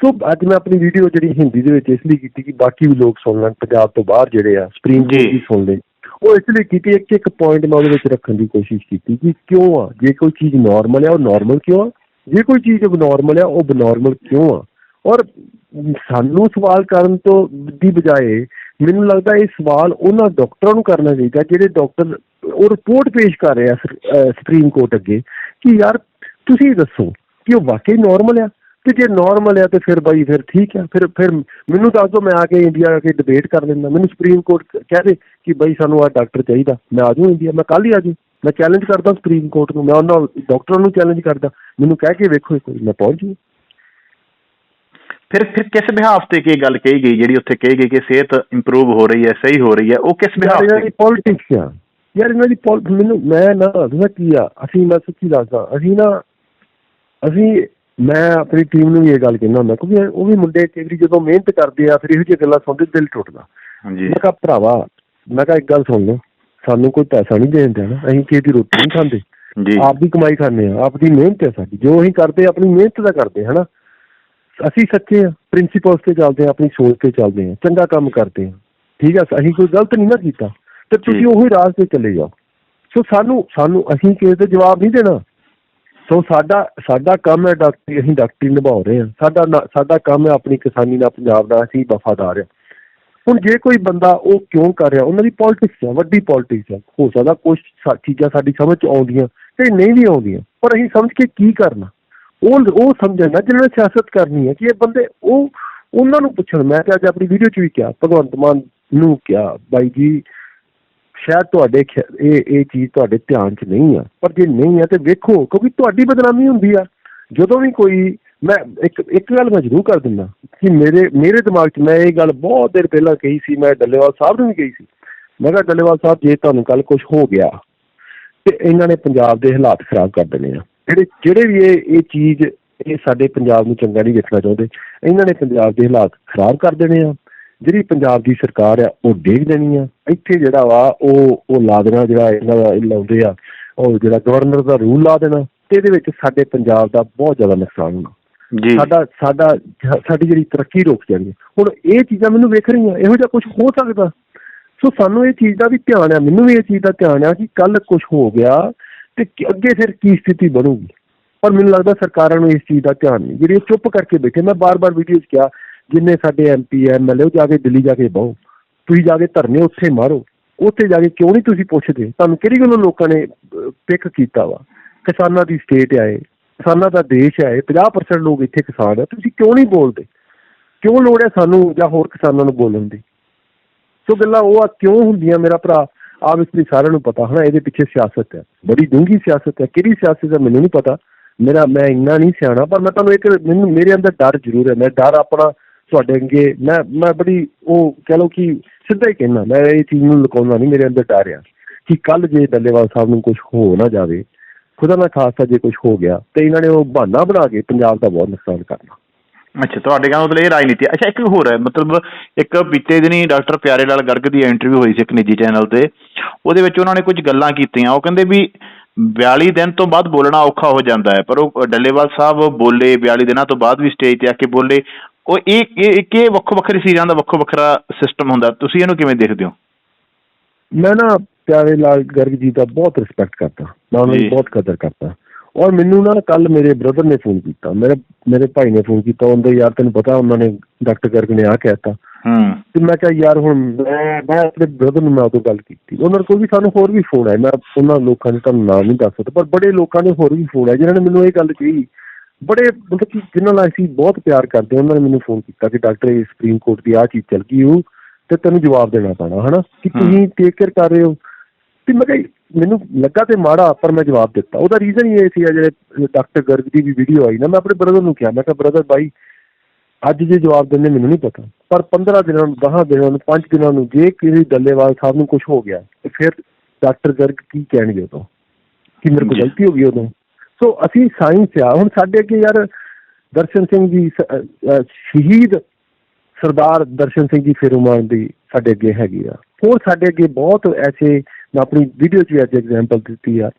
ਸੋ ਅੱਜ ਮੈਂ ਆਪਣੀ ਵੀਡੀਓ ਜਿਹੜੀ ਹਿੰਦੀ ਦੇ ਵਿੱਚ ਇਸ ਲਈ ਕੀਤੀ ਕਿ ਬਾਕੀ ਵੀ ਲੋਕ ਸੁਣ ਲੈਣ ਪੰਜਾਬ ਤੋਂ ਬਾਹਰ ਜਿਹੜੇ ਆ ਸੁਪਰੀਮ ਕੋਰਟ ਜੀ। ਦੀ ਸੁਣ ਲੈ ਉਹ ਇਸ ਲਈ ਕੀਤੀ ਇੱਕ ਇੱਕ ਪੁਆਇੰਟ ਮੈਂ ਉਹਦੇ ਵਿੱਚ ਰੱਖਣ ਦੀ ਕੋਸ਼ਿਸ਼ ਕੀਤੀ ਕਿ ਕਿਉਂ ਆ? ਜੇ ਕੋਈ ਚੀਜ਼ ਨਾਰਮਲ ਆ ਉਹ ਨਾਰਮਲ ਕਿਉਂ ਆ? ਜੇ ਕੋਈ ਚੀਜ਼ ਅਬਨੋਰਮਲ ਆ, ਉਹ ਬਨੋਰਮਲ ਕਿਉਂ ਆ? ਔਰ ਸਾਨੂੰ ਸਵਾਲ ਕਰਨ ਤੋਂ ਦੀ ਬਜਾਏ ਮੈਨੂੰ ਲੱਗਦਾ ਇਹ ਸਵਾਲ ਉਹਨਾਂ ਡਾਕਟਰਾਂ ਨੂੰ ਕਰਨਾ ਚਾਹੀਦਾ, ਜਿਹੜੇ ਡਾਕਟਰ ਉਹ ਰਿਪੋਰਟ ਪੇਸ਼ ਕਰ ਰਹੇ ਆ ਸੁਪਰੀਮ ਕੋਰਟ ਅੱਗੇ ਕਿ ਯਾਰ ਤੁਸੀਂ ਦੱਸੋ ਕਿ ਉਹ ਵਾਕਈ ਨਾਰਮਲ ਆ ਤੇ ਜੇ ਨਾਰਮਲ ਆ ਤੇ ਫਿਰ ਬਾਈ ਫਿਰ ਠੀਕ ਆ, ਫਿਰ ਫਿਰ ਮੈਨੂੰ ਦੱਸ ਦਿਓ, ਮੈਂ ਆ ਕੇ ਇੰਡੀਆ ਆ ਕੇ ਡਿਬੇਟ ਕਰ ਲੈਂਦਾ। ਮੈਨੂੰ ਸੁਪਰੀਮ ਕੋਰਟ ਕਹਿ ਦੇ ਕਿ ਬਾਈ ਸਾਨੂੰ ਆ ਡਾਕਟਰ ਚਾਹੀਦਾ, ਮੈਂ ਆ ਜਾਊਂ ਇੰਡੀਆ ਮੈਂ ਕੱਲ ਹੀ ਆ ਜਾਊਂ। ਮੈਂ ਚੈਲੰਜ ਕਰਦਾ ਸੁਪਰੀਮ ਕੋਰਟ ਨੂੰ ਮੈਂ ਉਹਨਾਂ ਡਾਕਟਰਾਂ ਨੂੰ ਚੈਲੰਜ ਕਰਦਾ। ਮੈਨੂੰ ਕਹਿ ਕੇ ਵੇਖੋ ਇੱਕ ਵਾਰੀ ਮੈਂ ਪਹੁੰਚ ਜੂ ਫਿਰ ਫਿਰ ਕਿਸ ਬਿਹਾਫ ਤੇ ਕੀ ਗੱਲ ਕਹੀ ਗਈ ਜਿਹੜੀ ਉੱਥੇ ਕਹੀ ਗਈ ਕਿ ਸਿਹਤ ਇੰਪਰੂਵ ਹੋ ਰਹੀ ਹੈ ਸਹੀ ਹੋ ਰਹੀ ਹੈ ਉਹ ਕਿਸ ਬਿਹਾਫ ਤੇ? ਪੋਲਿਟਿਕਸ ਆ। ਯਾਰ ਇਹਨਾਂ ਦੀ ਮੈਨੂੰ ਮੈਂ ਨਾ ਦੱਸਦਾ ਕੀ ਆ ਅਸੀਂ ਮੈਂ ਸੱਚੀ ਦੱਸਦਾ ਅਸੀਂ ਨਾ ਅਸੀਂ ਮੈਂ ਆਪਣੀ ਟੀਮ ਨੂੰ ਵੀ ਇਹ ਗੱਲ ਕਹਿੰਦਾ ਹੁੰਦਾ ਕਿਉਂਕਿ ਉਹ ਵੀ ਮੁੰਡੇ ਕਈ ਵਾਰੀ ਜਦੋਂ ਮਿਹਨਤ ਕਰਦੇ ਆ ਫਿਰ ਇਹੋ ਜਿਹੀਆਂ ਗੱਲਾਂ ਸੁਣਦੇ ਦਿਲ ਟੁੱਟਦਾ। ਹਾਂਜੀ। ਮੈਂ ਕਿਹਾ ਭਰਾਵਾ ਮੈਂ ਕਿਹਾ ਇੱਕ ਗੱਲ ਸੁਣ ਲਓ। ਸਾਨੂੰ ਕੋਈ ਪੈਸਾ ਨਹੀਂ ਦੇਣ ਦੇਣਾ ਅਸੀਂ ਕਿਸੇ ਦੀ ਰੋਟੀ ਨਹੀਂ ਖਾਂਦੇ। ਜੀ। ਆਪ ਦੀ ਕਮਾਈ ਖਾਂਦੇ ਆ ਆਪ ਦੀ ਮਿਹਨਤ ਹੈ ਸਾਡੀ ਜੋ ਅਸੀਂ ਕਰਦੇ ਆਪਣੀ ਮਿਹਨਤ ਦਾ ਕਰਦੇ ਹਨਾ। ਅਸੀਂ ਸੱਚੇ ਆ ਪ੍ਰਿੰਸੀਪਲਸ ਤੇ ਚੱਲਦੇ ਆ ਆਪਣੀ ਸੋਚ ਤੇ ਚੱਲਦੇ ਆ ਚੰਗਾ ਕੰਮ ਕਰਦੇ ਆ ਠੀਕ ਆ ਅਸੀਂ ਕੋਈ ਗਲਤ ਨਹੀਂ ਨਾ ਕੀਤਾ ਤੇ ਤੁਸੀਂ। ਉਹੀ ਰਾਹ ਤੇ ਚਲੇ ਜਾਓ। ਸੋ ਸਾਨੂੰ ਸਾਨੂੰ ਅਸੀਂ ਕਿਸੇ ਦੇ ਜਵਾਬ ਨਹੀਂ ਦੇਣਾ। ਸੋ ਸਾਡਾ ਸਾਡਾ ਕੰਮ ਹੈ ਡਾਕਟਰੀ ਅਸੀਂ ਡਾਕਟਰੀ ਨਿਭਾ ਰਹੇ ਹਾਂ। ਸਾਡਾ ਸਾਡਾ ਕੰਮ ਹੈ ਆਪਣੀ ਕਿਸਾਨੀ ਨਾਲ ਪੰਜਾਬ ਦਾ ਅਸੀਂ ਵਫਾਦਾਰ ਹਾਂ। ਹੁਣ ਜੇ ਕੋਈ ਬੰਦਾ ਉਹ ਕਿਉਂ ਕਰ ਰਿਹਾ, ਉਹਨਾਂ ਦੀ ਪੋਲਿਟਿਕਸ ਹੈ ਵੱਡੀ ਪੋਲਿਟਿਕਸ ਹੈ ਹੋ ਸਕਦਾ ਕੁਝ ਚੀਜ਼ਾਂ ਸਾਡੀ ਸਮਝ ਆਉਂਦੀਆਂ ਤੇ ਨਹੀਂ ਵੀ ਆਉਂਦੀਆਂ, ਪਰ ਅਸੀਂ ਸਮਝ ਕੇ ਕੀ ਕਰਨਾ? ਉਹ ਉਹ ਸਮਝਣਾ ਜਿਹਨਾਂ ਨੇ ਸਿਆਸਤ ਕਰਨੀ ਹੈ ਕਿ ਇਹ ਬੰਦੇ ਉਹ, ਉਹਨਾਂ ਨੂੰ ਪੁੱਛਣ। ਮੈਂ ਅੱਜ ਆਪਣੀ ਵੀਡੀਓ ਚ ਵੀ ਕਿਹਾ, ਭਗਵੰਤ ਮਾਨ ਨੂੰ ਕਿਹਾ, ਬਾਈ ਜੀ, ਸ਼ਾਇਦ ਤੁਹਾਡੇ ਖਿਆ- ਇਹ ਇਹ ਚੀਜ਼ ਤੁਹਾਡੇ ਧਿਆਨ 'ਚ ਨਹੀਂ ਆ, ਪਰ ਜੇ ਨਹੀਂ ਆ ਤੇ ਵੇਖੋ, ਕਿਉਂਕਿ ਤੁਹਾਡੀ ਬਦਨਾਮੀ ਹੁੰਦੀ ਆ। ਜਦੋਂ ਵੀ ਕੋਈ ਮੈਂ ਇੱਕ ਇੱਕ ਗੱਲ ਮੈਂ ਜ਼ਰੂਰ ਕਰ ਦਿੰਦਾ ਕਿ ਮੇਰੇ ਮੇਰੇ ਦਿਮਾਗ 'ਚ ਮੈਂ ਇਹ ਗੱਲ ਬਹੁਤ ਦੇਰ ਪਹਿਲਾਂ ਕਹੀ ਸੀ, ਮੈਂ ਡੱਲੇਵਾਲ ਸਾਹਿਬ ਨੂੰ ਵੀ ਕਹੀ ਸੀ। ਮੈਂ ਕਿਹਾ, ਡੱਲੇਵਾਲ ਸਾਹਿਬ, ਜੇ ਤੁਹਾਨੂੰ ਕੱਲ ਕੁਝ ਹੋ ਗਿਆ ਤੇ ਇਹਨਾਂ ਨੇ ਪੰਜਾਬ ਦੇ ਹਾਲਾਤ ਖਰਾਬ ਕਰ ਦੇਣੇ ਆ। ਜਿਹੜੇ ਜਿਹੜੇ ਵੀ ਇਹ ਇਹ ਚੀਜ਼, ਇਹ ਸਾਡੇ ਪੰਜਾਬ ਨੂੰ ਚੰਗਾ ਨਹੀਂ ਦੇਖਣਾ ਚਾਹੁੰਦੇ, ਇਹਨਾਂ ਨੇ ਪੰਜਾਬ ਦੇ ਹਾਲਾਤ ਖਰਾਬ ਕਰ ਦੇਣੇ ਆ। ਜਿਹੜੀ ਪੰਜਾਬ ਦੀ ਸਰਕਾਰ ਆ, ਉਹ ਡੇਗ ਦੇਣੀ ਆ। ਇੱਥੇ ਜਿਹੜਾ ਵਾ, ਉਹ ਉਹ ਲਾ ਦੇਣਾ, ਜਿਹੜਾ ਇਹਨਾਂ ਦਾ ਇਹ ਲਾਉਂਦੇ ਆ, ਉਹ ਜਿਹੜਾ ਗਵਰਨਰ ਦਾ ਰੂਲ ਲਾ ਦੇਣਾ ਤੇ ਇਹਦੇ ਵਿੱਚ ਸਾਡੇ ਪੰਜਾਬ ਦਾ ਬਹੁਤ ਜ਼ਿਆਦਾ ਨੁਕਸਾਨ ਹੋਣਾ। ਜੀ। ਸਾਡਾ ਸਾਡਾ, ਸਾਡੀ ਜਿਹੜੀ ਤਰੱਕੀ ਰੁਕ ਜਾਣੀ। ਹੁਣ ਇਹ ਚੀਜ਼ਾਂ ਮੈਨੂੰ ਵੇਖ ਰਹੀਆਂ, ਇਹੋ ਜਿਹਾ ਕੁਝ ਹੋ ਸਕਦਾ। ਸੋ ਸਾਨੂੰ ਇਹ ਚੀਜ਼ ਦਾ ਵੀ ਧਿਆਨ ਆ, ਮੈਨੂੰ ਵੀ ਇਹ ਚੀਜ਼ ਦਾ ਧਿਆਨ ਆ ਕਿ ਕੱਲ ਕੁਝ ਹੋ ਗਿਆ ਤੇ ਅੱਗੇ ਫਿਰ ਕੀ ਸਥਿਤੀ ਬਣੂਗੀ। ਪਰ ਮੈਨੂੰ ਲੱਗਦਾ ਸਰਕਾਰਾਂ ਨੂੰ ਇਸ ਚੀਜ਼ ਦਾ ਧਿਆਨ ਨਹੀਂ। ਜਿਹੜੀ ਇਹ ਚੁੱਪ ਕਰਕੇ ਬੈਠੇ, ਮੈਂ ਬਾਰ-ਬਾਰ ਵੀਡੀਓ 'ਚ ਕਿਹਾ, ਜਿੰਨੇ ਸਾਡੇ ਐਮਪੀ ਐਮਐਲਏ ਉਹ ਜਾ ਕੇ ਦਿੱਲੀ ਜਾ ਕੇ ਬਹੋ। ਤੁਸੀਂ ਜਾ ਕੇ ਧਰਨੇ ਉੱਥੇ ਮਾਰੋ। ਉੱਥੇ ਜਾ ਕੇ ਕਿਉਂ ਨਹੀਂ ਤੁਸੀਂ ਪੁੱਛਦੇ? ਤੁਹਾਨੂੰ ਕਿਹੜੀ ਗੱਲੋਂ ਲੋਕਾਂ ਨੇ ਪਿਕ ਕੀਤਾ ਵਾ? ਕਿਸਾਨਾਂ ਦੀ ਸਟੇਟ ਆਏ। ਕਿਸਾਨਾਂ ਦਾ ਦੇਸ਼ ਹੈ, ਇਹ 50% ਲੋਕ ਇੱਥੇ ਕਿਸਾਨ ਆ ਤੁਸੀਂ ਕਿਉਂ ਨਹੀਂ ਬੋਲਦੇ? ਕਿਉਂ ਲੋੜ ਹੈ ਸਾਨੂੰ ਜਾਂ ਹੋਰ ਕਿਸਾਨਾਂ ਨੂੰ ਬੋਲਣ ਦੀ? ਸੋ ਗੱਲਾਂ ਉਹ ਆ, ਕਿਉਂ ਹੁੰਦੀਆਂ ਮੇਰਾ ਭਰਾ? ਆਪ ਇਸ ਲਈ ਸਾਰਿਆਂ ਨੂੰ ਪਤਾ ਹਨਾ ਇਹਦੇ ਪਿੱਛੇ ਸਿਆਸਤ ਹੈ। ਬੜੀ ਡੂੰਘੀ ਸਿਆਸਤ ਹੈ। ਕਿਹੜੀ ਸਿਆਸਤ ਹੈ, ਮੈਨੂੰ ਨਹੀਂ ਪਤਾ। ਮੇਰਾ, ਮੈਂ ਇੰਨਾ ਨਹੀਂ ਸਿਆਣਾ, ਪਰ ਮੈਂ ਤੁਹਾਨੂੰ ਇੱਕ ਮੈਨੂੰ, ਮੇਰੇ ਅੰਦਰ ਡਰ ਜ਼ਰੂਰ ਹੈ। ਮੈਂ ਡਰ ਆਪਣਾ ਤੁਹਾਡੇ ਅੱਗੇ, ਮੈਂ ਮੈਂ ਬੜੀ, ਉਹ ਕਹ ਲਓ ਕਿ ਸਿੱਧਾ ਹੀ ਕਹਿਣਾ ਮੈਂ ਇਹ ਚੀਜ਼ ਨੂੰ ਲੁਕਾਉਣਾ ਨਹੀਂ, ਮੇਰੇ ਅੰਦਰ ਡਰ ਆ ਕਿ ਕੱਲ ਜੇ ਡੱਲੇਵਾਲ ਸਾਹਿਬ ਨੂੰ ਕੁਝ ਹੋ ਨਾ ਜਾਵੇ ਖੁਦਾ ਨਾ ਖਾਸਾ ਜੇ ਕੁਝ ਹੋ ਗਿਆ ਤੇ ਇਹਨਾਂ ਨੇ ਉਹ ਬਹਾਨਾ ਬਣਾ ਕੇ ਪੰਜਾਬ ਦਾ ਬਹੁਤ ਨੁਕਸਾਨ ਕਰਨਾ। ਅੱਛਾ ਤੁਹਾਡੇ ਕਹਿੰਦਾ ਮਤਲਬ ਇਹ ਰਾਜਨੀਤੀ। ਅੱਛਾ ਇੱਕ ਹੋਰ ਹੈ ਮਤਲਬ ਇੱਕ ਬੀਤੇ ਦਿਨੀ ਡਾਕਟਰ ਪਿਆਰੇ ਲਾਲ ਗਰਗ ਦੀ ਇੰਟਰਵਿਊ ਹੋਈ ਸੀ ਇੱਕ ਨਿੱਜੀ ਚੈਨਲ ਤੇ। ਉਹਦੇ ਵਿੱਚ ਉਹਨਾਂ ਨੇ ਕੁਝ ਗੱਲਾਂ ਕੀਤੀਆਂ। ਉਹ ਕਹਿੰਦੇ ਵੀ 42 ਦਿਨ ਤੋਂ ਬਾਅਦ ਬੋਲਣਾ ਔਖਾ ਹੋ ਜਾਂਦਾ ਹੈ ਪਰ ਉਹ ਡੱਲੇਵਾਲ ਸਾਹਿਬ ਬੋਲੇ 42 ਦਿਨਾਂ ਤੋਂ ਬਾਅਦ ਵੀ ਸਟੇਜ ਤੇ ਆ ਕੇ ਬੋਲੇ। ਉਹ ਇਹ ਇਹ ਕਿ ਵੱਖੋ ਵੱਖਰੀ ਚੀਜ਼ਾਂ ਦਾ ਵੱਖੋ ਵੱਖਰਾ ਸਿਸਟਮ ਹੁੰਦਾ। ਤੁਸੀਂ ਇਹਨੂੰ ਕਿਵੇਂ ਦੇਖਦੇ ਹੋ? ਮੈਂ ਨਾ ਪਿਆਰੇ ਲਾਲ ਗਰਗ ਜੀ ਦਾ ਬਹੁਤ ਰਿਸਪੈਕਟ ਕਰਦਾ ਮੈਂ ਉਹਨਾਂ ਦੀ। ਬਹੁਤ ਕਦਰ ਕਰਦਾ। ਔਰ ਮੈਨੂੰ ਨਾ ਕੱਲ ਮੇਰੇ ਬ੍ਰਦਰ ਨੇ ਫੋਨ ਕੀਤਾ ਮੇਰੇ ਮੇਰੇ ਭਾਈ ਨੇ ਫੋਨ ਕੀਤਾ ਉਹਦੇ ਯਾਰ ਤੈਨੂੰ ਪਤਾ ਉਹਨਾਂ ਨੇ ਡਾਕਟਰ ਗਰਗ ਨੇ ਆ ਕਹਿਤਾ ਹੂੰ। ਤੇ ਮੈਂ ਕਿਹਾ ਯਾਰ ਹੁਣ ਮੈਂ ਮੈਂ ਆਪਣੇ ਬ੍ਰਦਰ ਨੂੰ ਮੈਂ ਉਦੋਂ ਗੱਲ ਕੀਤੀ। ਉਹਨਾਂ ਕੋਲ ਵੀ ਸਾਨੂੰ ਹੋਰ ਵੀ ਫੋਨ ਆਏ ਮੈਂ ਉਹਨਾਂ ਲੋਕਾਂ ਦੇ ਤੁਹਾਨੂੰ ਨਾਮ ਨਹੀਂ ਦੱਸ ਸਕਦਾ ਪਰ ਬੜੇ ਲੋਕਾਂ ਦੇ ਹੋਰ ਵੀ ਫੋਨ ਆਏ ਜਿਨ੍ਹਾਂ ਨੇ ਮੈਨੂੰ ਇਹ ਗੱਲ ਕਹੀ। ਬੜੇ ਮਤਲਬ ਕਿ ਜਿਨ੍ਹਾਂ ਨਾਲ ਅਸੀਂ ਬਹੁਤ ਪਿਆਰ ਕਰਦੇ ਉਹਨਾਂ ਨੇ ਮੈਨੂੰ ਫੋਨ ਕੀਤਾ ਕਿ ਡਾਕਟਰ ਇਹ ਸੁਪਰੀਮ ਕੋਰਟ ਦੀ ਆ ਚੀਜ਼ ਚੱਲ ਗਈ ਉਹ ਤੇ ਤੈਨੂੰ ਜਵਾਬ ਦੇਣਾ ਪੈਣਾ ਹਨਾ? ਕਿ। ਤੁਸੀਂ ਟੇਕ ਕੇਅਰ ਕਰ ਰਹੇ ਹੋ। ਤੇ ਮੈਂ ਕਿਹਾ ਮੈਨੂੰ ਲੱਗਾ ਤੇ ਮਾੜਾ ਪਰ ਮੈਂ ਜਵਾਬ ਦਿੱਤਾ। ਉਹਦਾ ਰੀਜ਼ਨ ਹੀ ਇਹ ਸੀ ਜਿਹੜੇ ਡਾਕਟਰ ਗਰਗ ਦੀ ਵੀ ਵੀਡੀਓ ਆਈ ਨਾ ਮੈਂ ਆਪਣੇ ਬ੍ਰਦਰ ਨੂੰ ਕਿਹਾ ਮੈਂ ਕਿਹਾ ਬ੍ਰਦਰ ਬਾਈ ਅੱਜ ਜੇ ਜਵਾਬ ਦਿੰਦੇ ਮੈਨੂੰ ਨਹੀਂ ਪਤਾ। ਪਰ 15 ਦਿਨਾਂ ਨੂੰ 10 ਦਿਨਾਂ ਨੂੰ 5 ਦਿਨਾਂ ਨੂੰ ਜੇ ਕਿਸੇ ਡੱਲੇਵਾਲ ਸਾਹਿਬ ਨੂੰ ਕੁਝ ਹੋ ਗਿਆ ਤੇ ਫਿਰ ਡਾਕਟਰ ਗਰਗ ਕੀ ਕਹਿਣਗੇ ਉਦੋਂ? ਕਿ ਮੇਰੇ ਕੋਲ। ਗਲਤੀ ਹੋ ਗਈ ਉਦੋਂ? ਸੋ ਅਸੀਂ ਸਾਇੰਸ ਆ। ਹੁਣ ਸਾਡੇ ਅੱਗੇ ਯਾਰ ਦਰਸ਼ਨ ਸਿੰਘ ਜੀ ਸ਼ਹੀਦ ਸਰਦਾਰ ਦਰਸ਼ਨ ਸਿੰਘ ਜੀ ਫੇਰੂਮਾਨ ਦੀ ਸਾਡੇ ਅੱਗੇ ਹੈਗੀ ਆ। ਹੋਰ ਸਾਡੇ ਅੱਗੇ ਬਹੁਤ ਐਸੇ, ਮੈਂ ਆਪਣੀ ਵੀਡੀਓ 'ਚ ਵੀ ਅੱਜ ਐਗਜ਼ਾਮਪਲ ਦਿੱਤੀ ਆ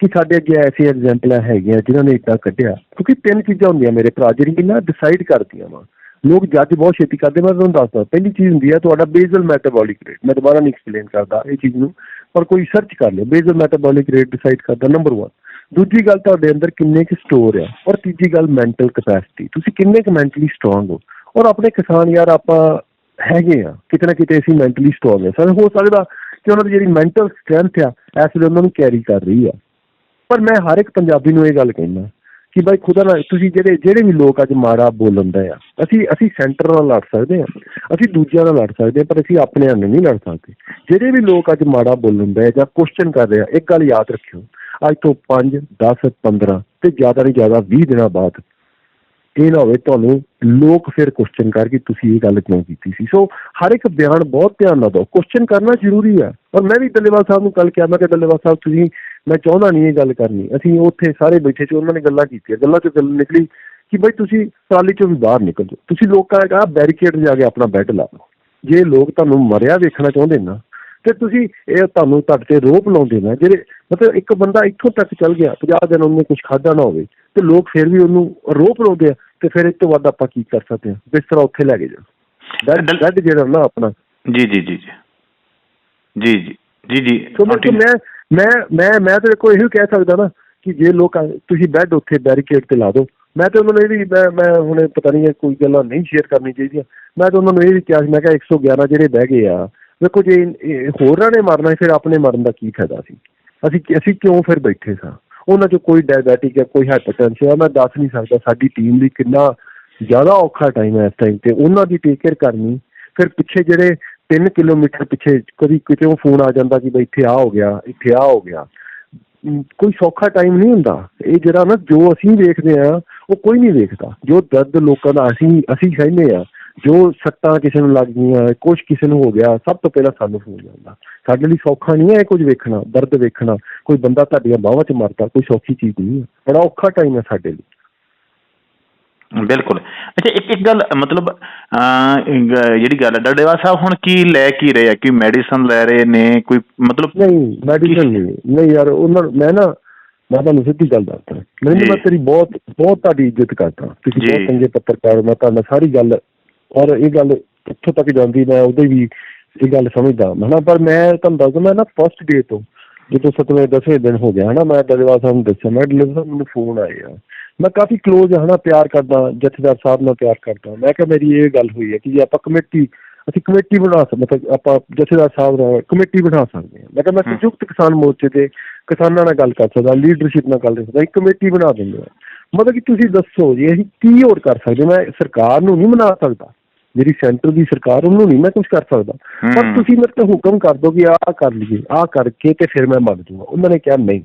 ਕਿ ਸਾਡੇ ਅੱਗੇ ਐਸੇ ਐਗਜ਼ਾਮਪਲਾਂ ਹੈਗੀਆਂ ਜਿਨ੍ਹਾਂ ਨੇ ਇਦਾਂ ਕੱਢਿਆ। ਕਿਉਂਕਿ ਤਿੰਨ ਚੀਜ਼ਾਂ ਹੁੰਦੀਆਂ ਮੇਰੇ ਭਰਾ ਜਿਹੜੀਆਂ ਨਾ ਡਿਸਾਈਡ ਕਰਦੀਆਂ ਵਾ। ਲੋਕ ਜੱਜ ਬਹੁਤ ਛੇਤੀ ਕਰਦੇ, ਮੈਂ ਤੁਹਾਨੂੰ ਦੱਸਦਾ, ਪਹਿਲੀ ਚੀਜ਼ ਹੁੰਦੀ ਆ ਤੁਹਾਡਾ ਬੇਜ਼ਲ ਮੈਟਾਬੋਲਿਕ ਰੇਟ ਮੈਂ ਦੁਬਾਰਾ ਨਹੀਂ ਐਕਸਪਲੇਨ ਕਰਦਾ ਇਹ ਚੀਜ਼ ਨੂੰ, ਪਰ ਕੋਈ ਸਰਚ ਕਰ ਲਿਓ ਬੇਜ਼ਲ ਮੈਟਾਬੋਲਿਕ ਰੇਟ ਡਿਸਾਈਡ ਕਰਦਾ ਨੰਬਰ 1 ਦੂਜੀ ਗੱਲ ਤੁਹਾਡੇ ਅੰਦਰ ਕਿੰਨੇ ਕੁ ਸਟੋਰ ਆ, ਔਰ ਤੀਜੀ ਗੱਲ ਮੈਂਟਲ ਕਪੈਸਿਟੀ ਤੁਸੀਂ ਕਿੰਨੇ ਕੁ ਮੈਂਟਲੀ ਸਟਰੋਂਗ ਹੋ? ਔਰ ਆਪਣੇ ਕਿਸਾਨ ਯਾਰ ਆਪਾਂ ਹੈਗੇ ਆ, ਕਿਤੇ ਨਾ ਕਿਤੇ ਅਸੀਂ ਮੈਂਟਲੀ ਸਟਰੋਂਗ ਆ। ਸਾਨੂੰ ਹੋ ਸਕਦਾ ਕਿ ਉਹਨਾਂ ਦੀ ਜਿਹੜੀ ਮੈਂਟਲ ਸਟਰੈਂਥ ਆ, ਇਸ ਵੇਲੇ ਉਹਨਾਂ ਨੂੰ ਕੈਰੀ ਕਰ ਰਹੀ ਆ। ਪਰ ਮੈਂ ਹਰ ਇੱਕ ਪੰਜਾਬੀ ਨੂੰ ਇਹ ਗੱਲ ਕਹਿਣਾ ਕਿ ਬਾਈ ਖੁਦਾ ਨਾਲ ਤੁਸੀਂ ਜਿਹੜੇ ਜਿਹੜੇ ਵੀ ਲੋਕ ਅੱਜ ਮਾੜਾ ਬੋਲਣ ਦਾ ਆ, ਅਸੀਂ ਅਸੀਂ ਸੈਂਟਰ ਨਾਲ ਲੜ ਸਕਦੇ ਆ, ਅਸੀਂ ਦੂਜਿਆਂ ਨਾਲ ਲੜ ਸਕਦੇ ਆ, ਪਰ ਅਸੀਂ ਆਪਣੇ ਨਾਲ ਨਹੀਂ ਲੜ ਸਕਦੇ। ਜਿਹੜੇ ਵੀ ਲੋਕ ਅੱਜ ਮਾੜਾ ਬੋਲਣ ਦਾ ਜਾਂ ਕੁਐਸਚਨ ਕਰ ਰਹੇ ਆ, ਇੱਕ ਗੱਲ ਯਾਦ ਰੱਖਿਓ, ਅੱਜ ਤੋਂ 5 10 15 ਤੇ ਜ਼ਿਆਦਾ ਨਹੀਂ ਜ਼ਿਆਦਾ 20 ਦਿਨਾਂ ਬਾਅਦ ਇਹ ਨਾ ਹੋਵੇ ਤੁਹਾਨੂੰ ਲੋਕ ਫਿਰ ਕੁਐਸਚਨ ਕਰ ਕਿ ਤੁਸੀਂ ਇਹ ਗੱਲ ਕਿਉਂ ਕੀਤੀ ਸੀ? ਸੋ ਹਰ ਇੱਕ ਬਿਆਨ ਬਹੁਤ ਧਿਆਨ ਨਾਲ ਦਿਓ। ਕੁਐਸਚਨ ਕਰਨਾ ਜ਼ਰੂਰੀ ਹੈ। ਔਰ ਮੈਂ ਵੀ ਡੱਲੇਵਾਲ ਸਾਹਿਬ ਨੂੰ ਕੱਲ ਕਿਹਾ, ਮੈਂ ਕਿ ਡੱਲੇਵਾਲ ਸਾਹਿਬ, ਤੁਸੀਂ, ਮੈਂ ਚਾਹੁੰਦਾ ਨਹੀਂ ਇਹ ਗੱਲ ਕਰਨੀ। ਅਸੀਂ ਉੱਥੇ ਸਾਰੇ ਬੈਠੇ ਸੀ, ਉਹਨਾਂ ਨੇ ਗੱਲਾਂ ਕੀਤੀਆਂ। ਗੱਲਾਂ ਚੋਂ ਗੱਲ ਨਿਕਲੀ ਕਿ ਬਈ ਤੁਸੀਂ ਟਰਾਲੀ ਚੋਂ ਵੀ ਬਾਹਰ ਨਿਕਲ ਜਾਓ। ਤੁਸੀਂ ਲੋਕਾਂ ਨੇ ਕਿਹਾ ਬੈਰੀਕੇਡ ਜਾ ਕੇ ਆਪਣਾ ਬੈੱਡ ਲਾ ਲਓ। ਜੇ ਲੋਕ ਤੁਹਾਨੂੰ ਮਰਿਆ ਵੇਖਣਾ ਚਾਹੁੰਦੇ ਨਾ, ਤੇ ਤੁਸੀਂ ਇਹ ਤੁਹਾਨੂੰ ਤੁਹਾਡੇ ਤੇ ਰੋਪ ਲਾਉਂਦੇ ਨਾ, ਜਿਹੜੇ ਮਤਲਬ ਇੱਕ ਬੰਦਾ ਇੱਥੋਂ ਤੱਕ ਚੱਲ ਗਿਆ 50 ਦਿਨ ਉਹਨੇ ਕੁਝ ਖਾਦਾ ਨਾ ਹੋਵੇ ਤੇ ਲੋਕ ਫਿਰ ਵੀ ਉਹਨੂੰ ਰੋਪ ਲਾਉਂਦੇ ਆ ਤੇ ਫਿਰ ਇਸ ਤੋਂ ਵੱਧ ਆਪਾਂ ਕੀ ਕਰ ਸਕਦੇ ਹਾਂ ਬਿਸਤਰਾ ਉੱਥੇ ਲੈ ਕੇ ਬੈੱਡ ਜਿਹੜਾ ਨਾ ਆਪਣਾ। ਜੀ ਜੀ ਜੀ ਜੀ। ਜੀ ਜੀ ਜੀ ਮੈਂ। ਮੈਂ ਮੈਂ ਮੈਂ ਤਾਂ ਦੇਖੋ ਇਹੋ ਕਹਿ ਸਕਦਾ ਨਾ ਕਿ ਜੇ ਲੋਕ ਤੁਸੀਂ ਬੈੱਡ ਉੱਥੇ ਬੈਰੀਕੇਡ ਤੇ ਲਾ ਦਿਓ। ਮੈਂ ਤਾਂ ਉਹਨਾਂ ਨੂੰ ਇਹ ਵੀ ਮੈਂ ਮੈਂ ਹੁਣ ਪਤਾ ਨਹੀਂ ਕੋਈ ਗੱਲਾਂ ਨਹੀਂ ਸ਼ੇਅਰ ਕਰਨੀ ਚਾਹੀਦੀਆਂ। ਮੈਂ ਤਾਂ ਉਹਨਾਂ ਨੂੰ ਇਹ ਵੀ ਕਿਹਾ ਮੈਂ ਕਿਹਾ 111 ਜਿਹੜੇ ਬਹਿ ਗਏ ਆ ਵੇਖੋ ਜੇ ਹੋਰਾਂ ਨੇ ਮਰਨਾ ਫਿਰ ਆਪਣੇ ਮਰਨ ਦਾ ਕੀ ਫਾਇਦਾ ਸੀ? ਅਸੀਂ ਅਸੀਂ ਕਿਉਂ ਫਿਰ ਬੈਠੇ ਸਾਂ? ਉਹਨਾਂ 'ਚ ਕੋਈ ਡਾਇਬੈਟਿਕ ਹੈ ਕੋਈ ਹਾਈਪਰਟੈਂਸ਼ਨ ਹੈ ਮੈਂ ਦੱਸ ਨਹੀਂ ਸਕਦਾ ਸਾਡੀ ਟੀਮ ਲਈ ਕਿੰਨਾ ਜ਼ਿਆਦਾ ਔਖਾ ਟਾਈਮ ਹੈ ਇਸ ਟਾਈਮ ਤੇ। ਉਹਨਾਂ ਦੀ ਟੇਕ ਕੇਅਰ ਕਰਨੀ। ਫਿਰ ਪਿੱਛੇ ਜਿਹੜੇ 3 ਕਿਲੋਮੀਟਰ ਪਿੱਛੇ ਕਦੀ ਕਿਤੇ ਫੋਨ ਆ ਜਾਂਦਾ ਕਿ ਬਈ ਇੱਥੇ ਆ ਹੋ ਗਿਆ, ਇੱਥੇ ਆ ਹੋ ਗਿਆ। ਕੋਈ ਸੌਖਾ ਟਾਈਮ ਨਹੀਂ ਹੁੰਦਾ। ਇਹ ਜਿਹੜਾ ਨਾ ਜੋ ਅਸੀਂ ਵੇਖਦੇ ਆ ਉਹ ਕੋਈ ਨਹੀਂ ਵੇਖਦਾ। ਜੋ ਦਰਦ ਲੋਕਾਂ ਦਾ ਅਸੀਂ ਅਸੀਂ ਸਹਿੰਦੇ ਆ ਜੋ ਸੱਟਾਂ ਕਿਸੇ ਨੂੰ ਲੱਗ ਗਈਆਂ ਕੁਝ ਕਿਸੇ ਨੂੰ ਹੋ ਗਿਆ ਸਭ ਤੋਂ ਪਹਿਲਾਂ ਸਾਨੂੰ ਫੋਨ ਜਾਂਦਾ ਸਾਡੇ ਲਈ ਸੌਖਾ ਨਹੀਂ ਹੈ ਕੁਝ ਵੇਖਣਾ ਦਰਦ ਵੇਖਣਾ। ਕੋਈ ਬੰਦਾ ਤੁਹਾਡੀਆਂ ਬਾਹਾਂ 'ਚ ਮਰਦਾ ਕੋਈ ਸੌਖੀ ਚੀਜ਼ ਨਹੀਂ ਹੈ। ਬੜਾ ਔਖਾ ਟਾਈਮ ਹੈ ਸਾਡੇ ਲਈ। ਬਿਲਕੁਲ। ਅੱਛਾ ਇੱਕ ਇੱਕ ਗੱਲ ਮਤਲਬ ਜਿਹੜੀ ਗੱਲ ਹੈ ਡੱਡੇਵਾਲ ਸਾਹਿਬ ਹੁਣ ਕੀ ਲੈ ਕੀ ਰਹੇ ਆ? ਕਿ ਮੈਡੀਸਨ ਲੈ ਰਹੇ ਨੇ ਕੋਈ ਮਤਲਬ ਨਹੀਂ ਮੈਡੀਸਨ ਨਹੀਂ। ਨਹੀਂ ਯਾਰ ਉਹਨਾਂ ਮੈਂ ਨਾ ਮੈਂ ਤੁਹਾਨੂੰ ਸਿੱਧੀ ਗੱਲ ਦੱਸਦਾ। ਮੈਨੂੰ। ਮੈਂ ਤੇਰੀ ਬਹੁਤ ਬਹੁਤ ਤੁਹਾਡੀ ਇੱਜ਼ਤ ਕਰਦਾ। ਤੁਸੀਂ। ਬਹੁਤ ਚੰਗੇ ਪੱਤਰਕਾਰ ਮੈਂ ਤੁਹਾਡਾ ਸਾਰੀ ਗੱਲ ਔਰ ਇਹ ਗੱਲ ਇੱਥੋਂ ਤੱਕ ਜਾਂਦੀ ਮੈਂ ਉਹਦੇ ਵੀ ਇਹ ਗੱਲ ਸਮਝਦਾ। ਹਨਾ ਪਰ ਮੈਂ ਤੁਹਾਨੂੰ ਦੱਸਦਾ ਮੈਂ ਨਾ ਫਸਟ ਡੇ ਤੋਂ ਜਦੋਂ ਸਤਵੇਂ ਦਸਵੇਂ ਦਿਨ ਹੋ ਗਿਆ ਹਨਾ ਮੈਂ ਡਲੇਵਾਲ ਸਾਹਿਬ ਨੂੰ ਦੱਸਿਆ। ਮੈਂ ਸਾਹਿਬ ਮੈਨੂੰ ਫੋਨ ਆਏ ਆ ਮੈਂ ਕਾਫੀ ক্লোਜ਼ ਹਨਾ ਪਿਆਰ ਕਰਦਾ ਜਥੇਦਾਰ ਸਾਹਿਬ ਨਾਲ ਪਿਆਰ ਕਰਦਾ। ਮੈਂ ਕਿਹਾ ਮੇਰੀ ਇਹ ਗੱਲ ਹੋਈ ਹੈ ਕਿ ਜੇ ਆਪਾਂ ਕਮੇਟੀ ਅਸੀਂ ਕਮੇਟੀ ਬਣਾ ਸਕਦੇ ਮਤਲਬ ਆਪਾਂ ਜਥੇਦਾਰ ਸਾਹਿਬ ਨਾਲ ਕਮੇਟੀ ਬਣਾ ਸਕਦੇ ਹਾਂ। ਮੈਂ ਕਿਹਾ ਮੈਂ। ਸੰਯੁਕਤ ਕਿਸਾਨ ਮੋਰਚੇ ਤੇ ਕਿਸਾਨਾਂ ਨਾਲ ਗੱਲ ਕਰ ਸਕਦਾ ਲੀਡਰਸ਼ਿਪ ਨਾਲ ਗੱਲ ਕਰ ਸਕਦਾ ਇੱਕ ਕਮੇਟੀ ਬਣਾ ਦਿੰਦੇ ਆ ਮਤਲਬ ਕਿ ਤੁਸੀਂ ਦੱਸੋ ਜੀ ਅਸੀਂ ਕੀ ਹੋਰ ਕਰ ਸਕਦੇ? ਮੈਂ ਸਰਕਾਰ ਨੂੰ ਨਹੀਂ ਮਨਾ ਸਕਦਾ। ਜਿਹੜੀ ਸੈਂਟਰ ਦੀ ਸਰਕਾਰ ਉਹਨੂੰ ਨਹੀਂ ਮੈਂ ਕੁਝ ਕਰ ਸਕਦਾ। ਪਰ। ਤੁਸੀਂ ਮੇਰੇ ਤੇ ਹੁਕਮ ਕਰ ਦੋ ਕਿ ਆਹ ਕਰ ਲਈਏ ਆਹ ਕਰਕੇ ਤੇ ਫਿਰ ਮੈਂ ਮੰਨ ਜੂਗਾ। ਉਹਨਾਂ ਨੇ ਕਿਹਾ ਨਹੀਂ।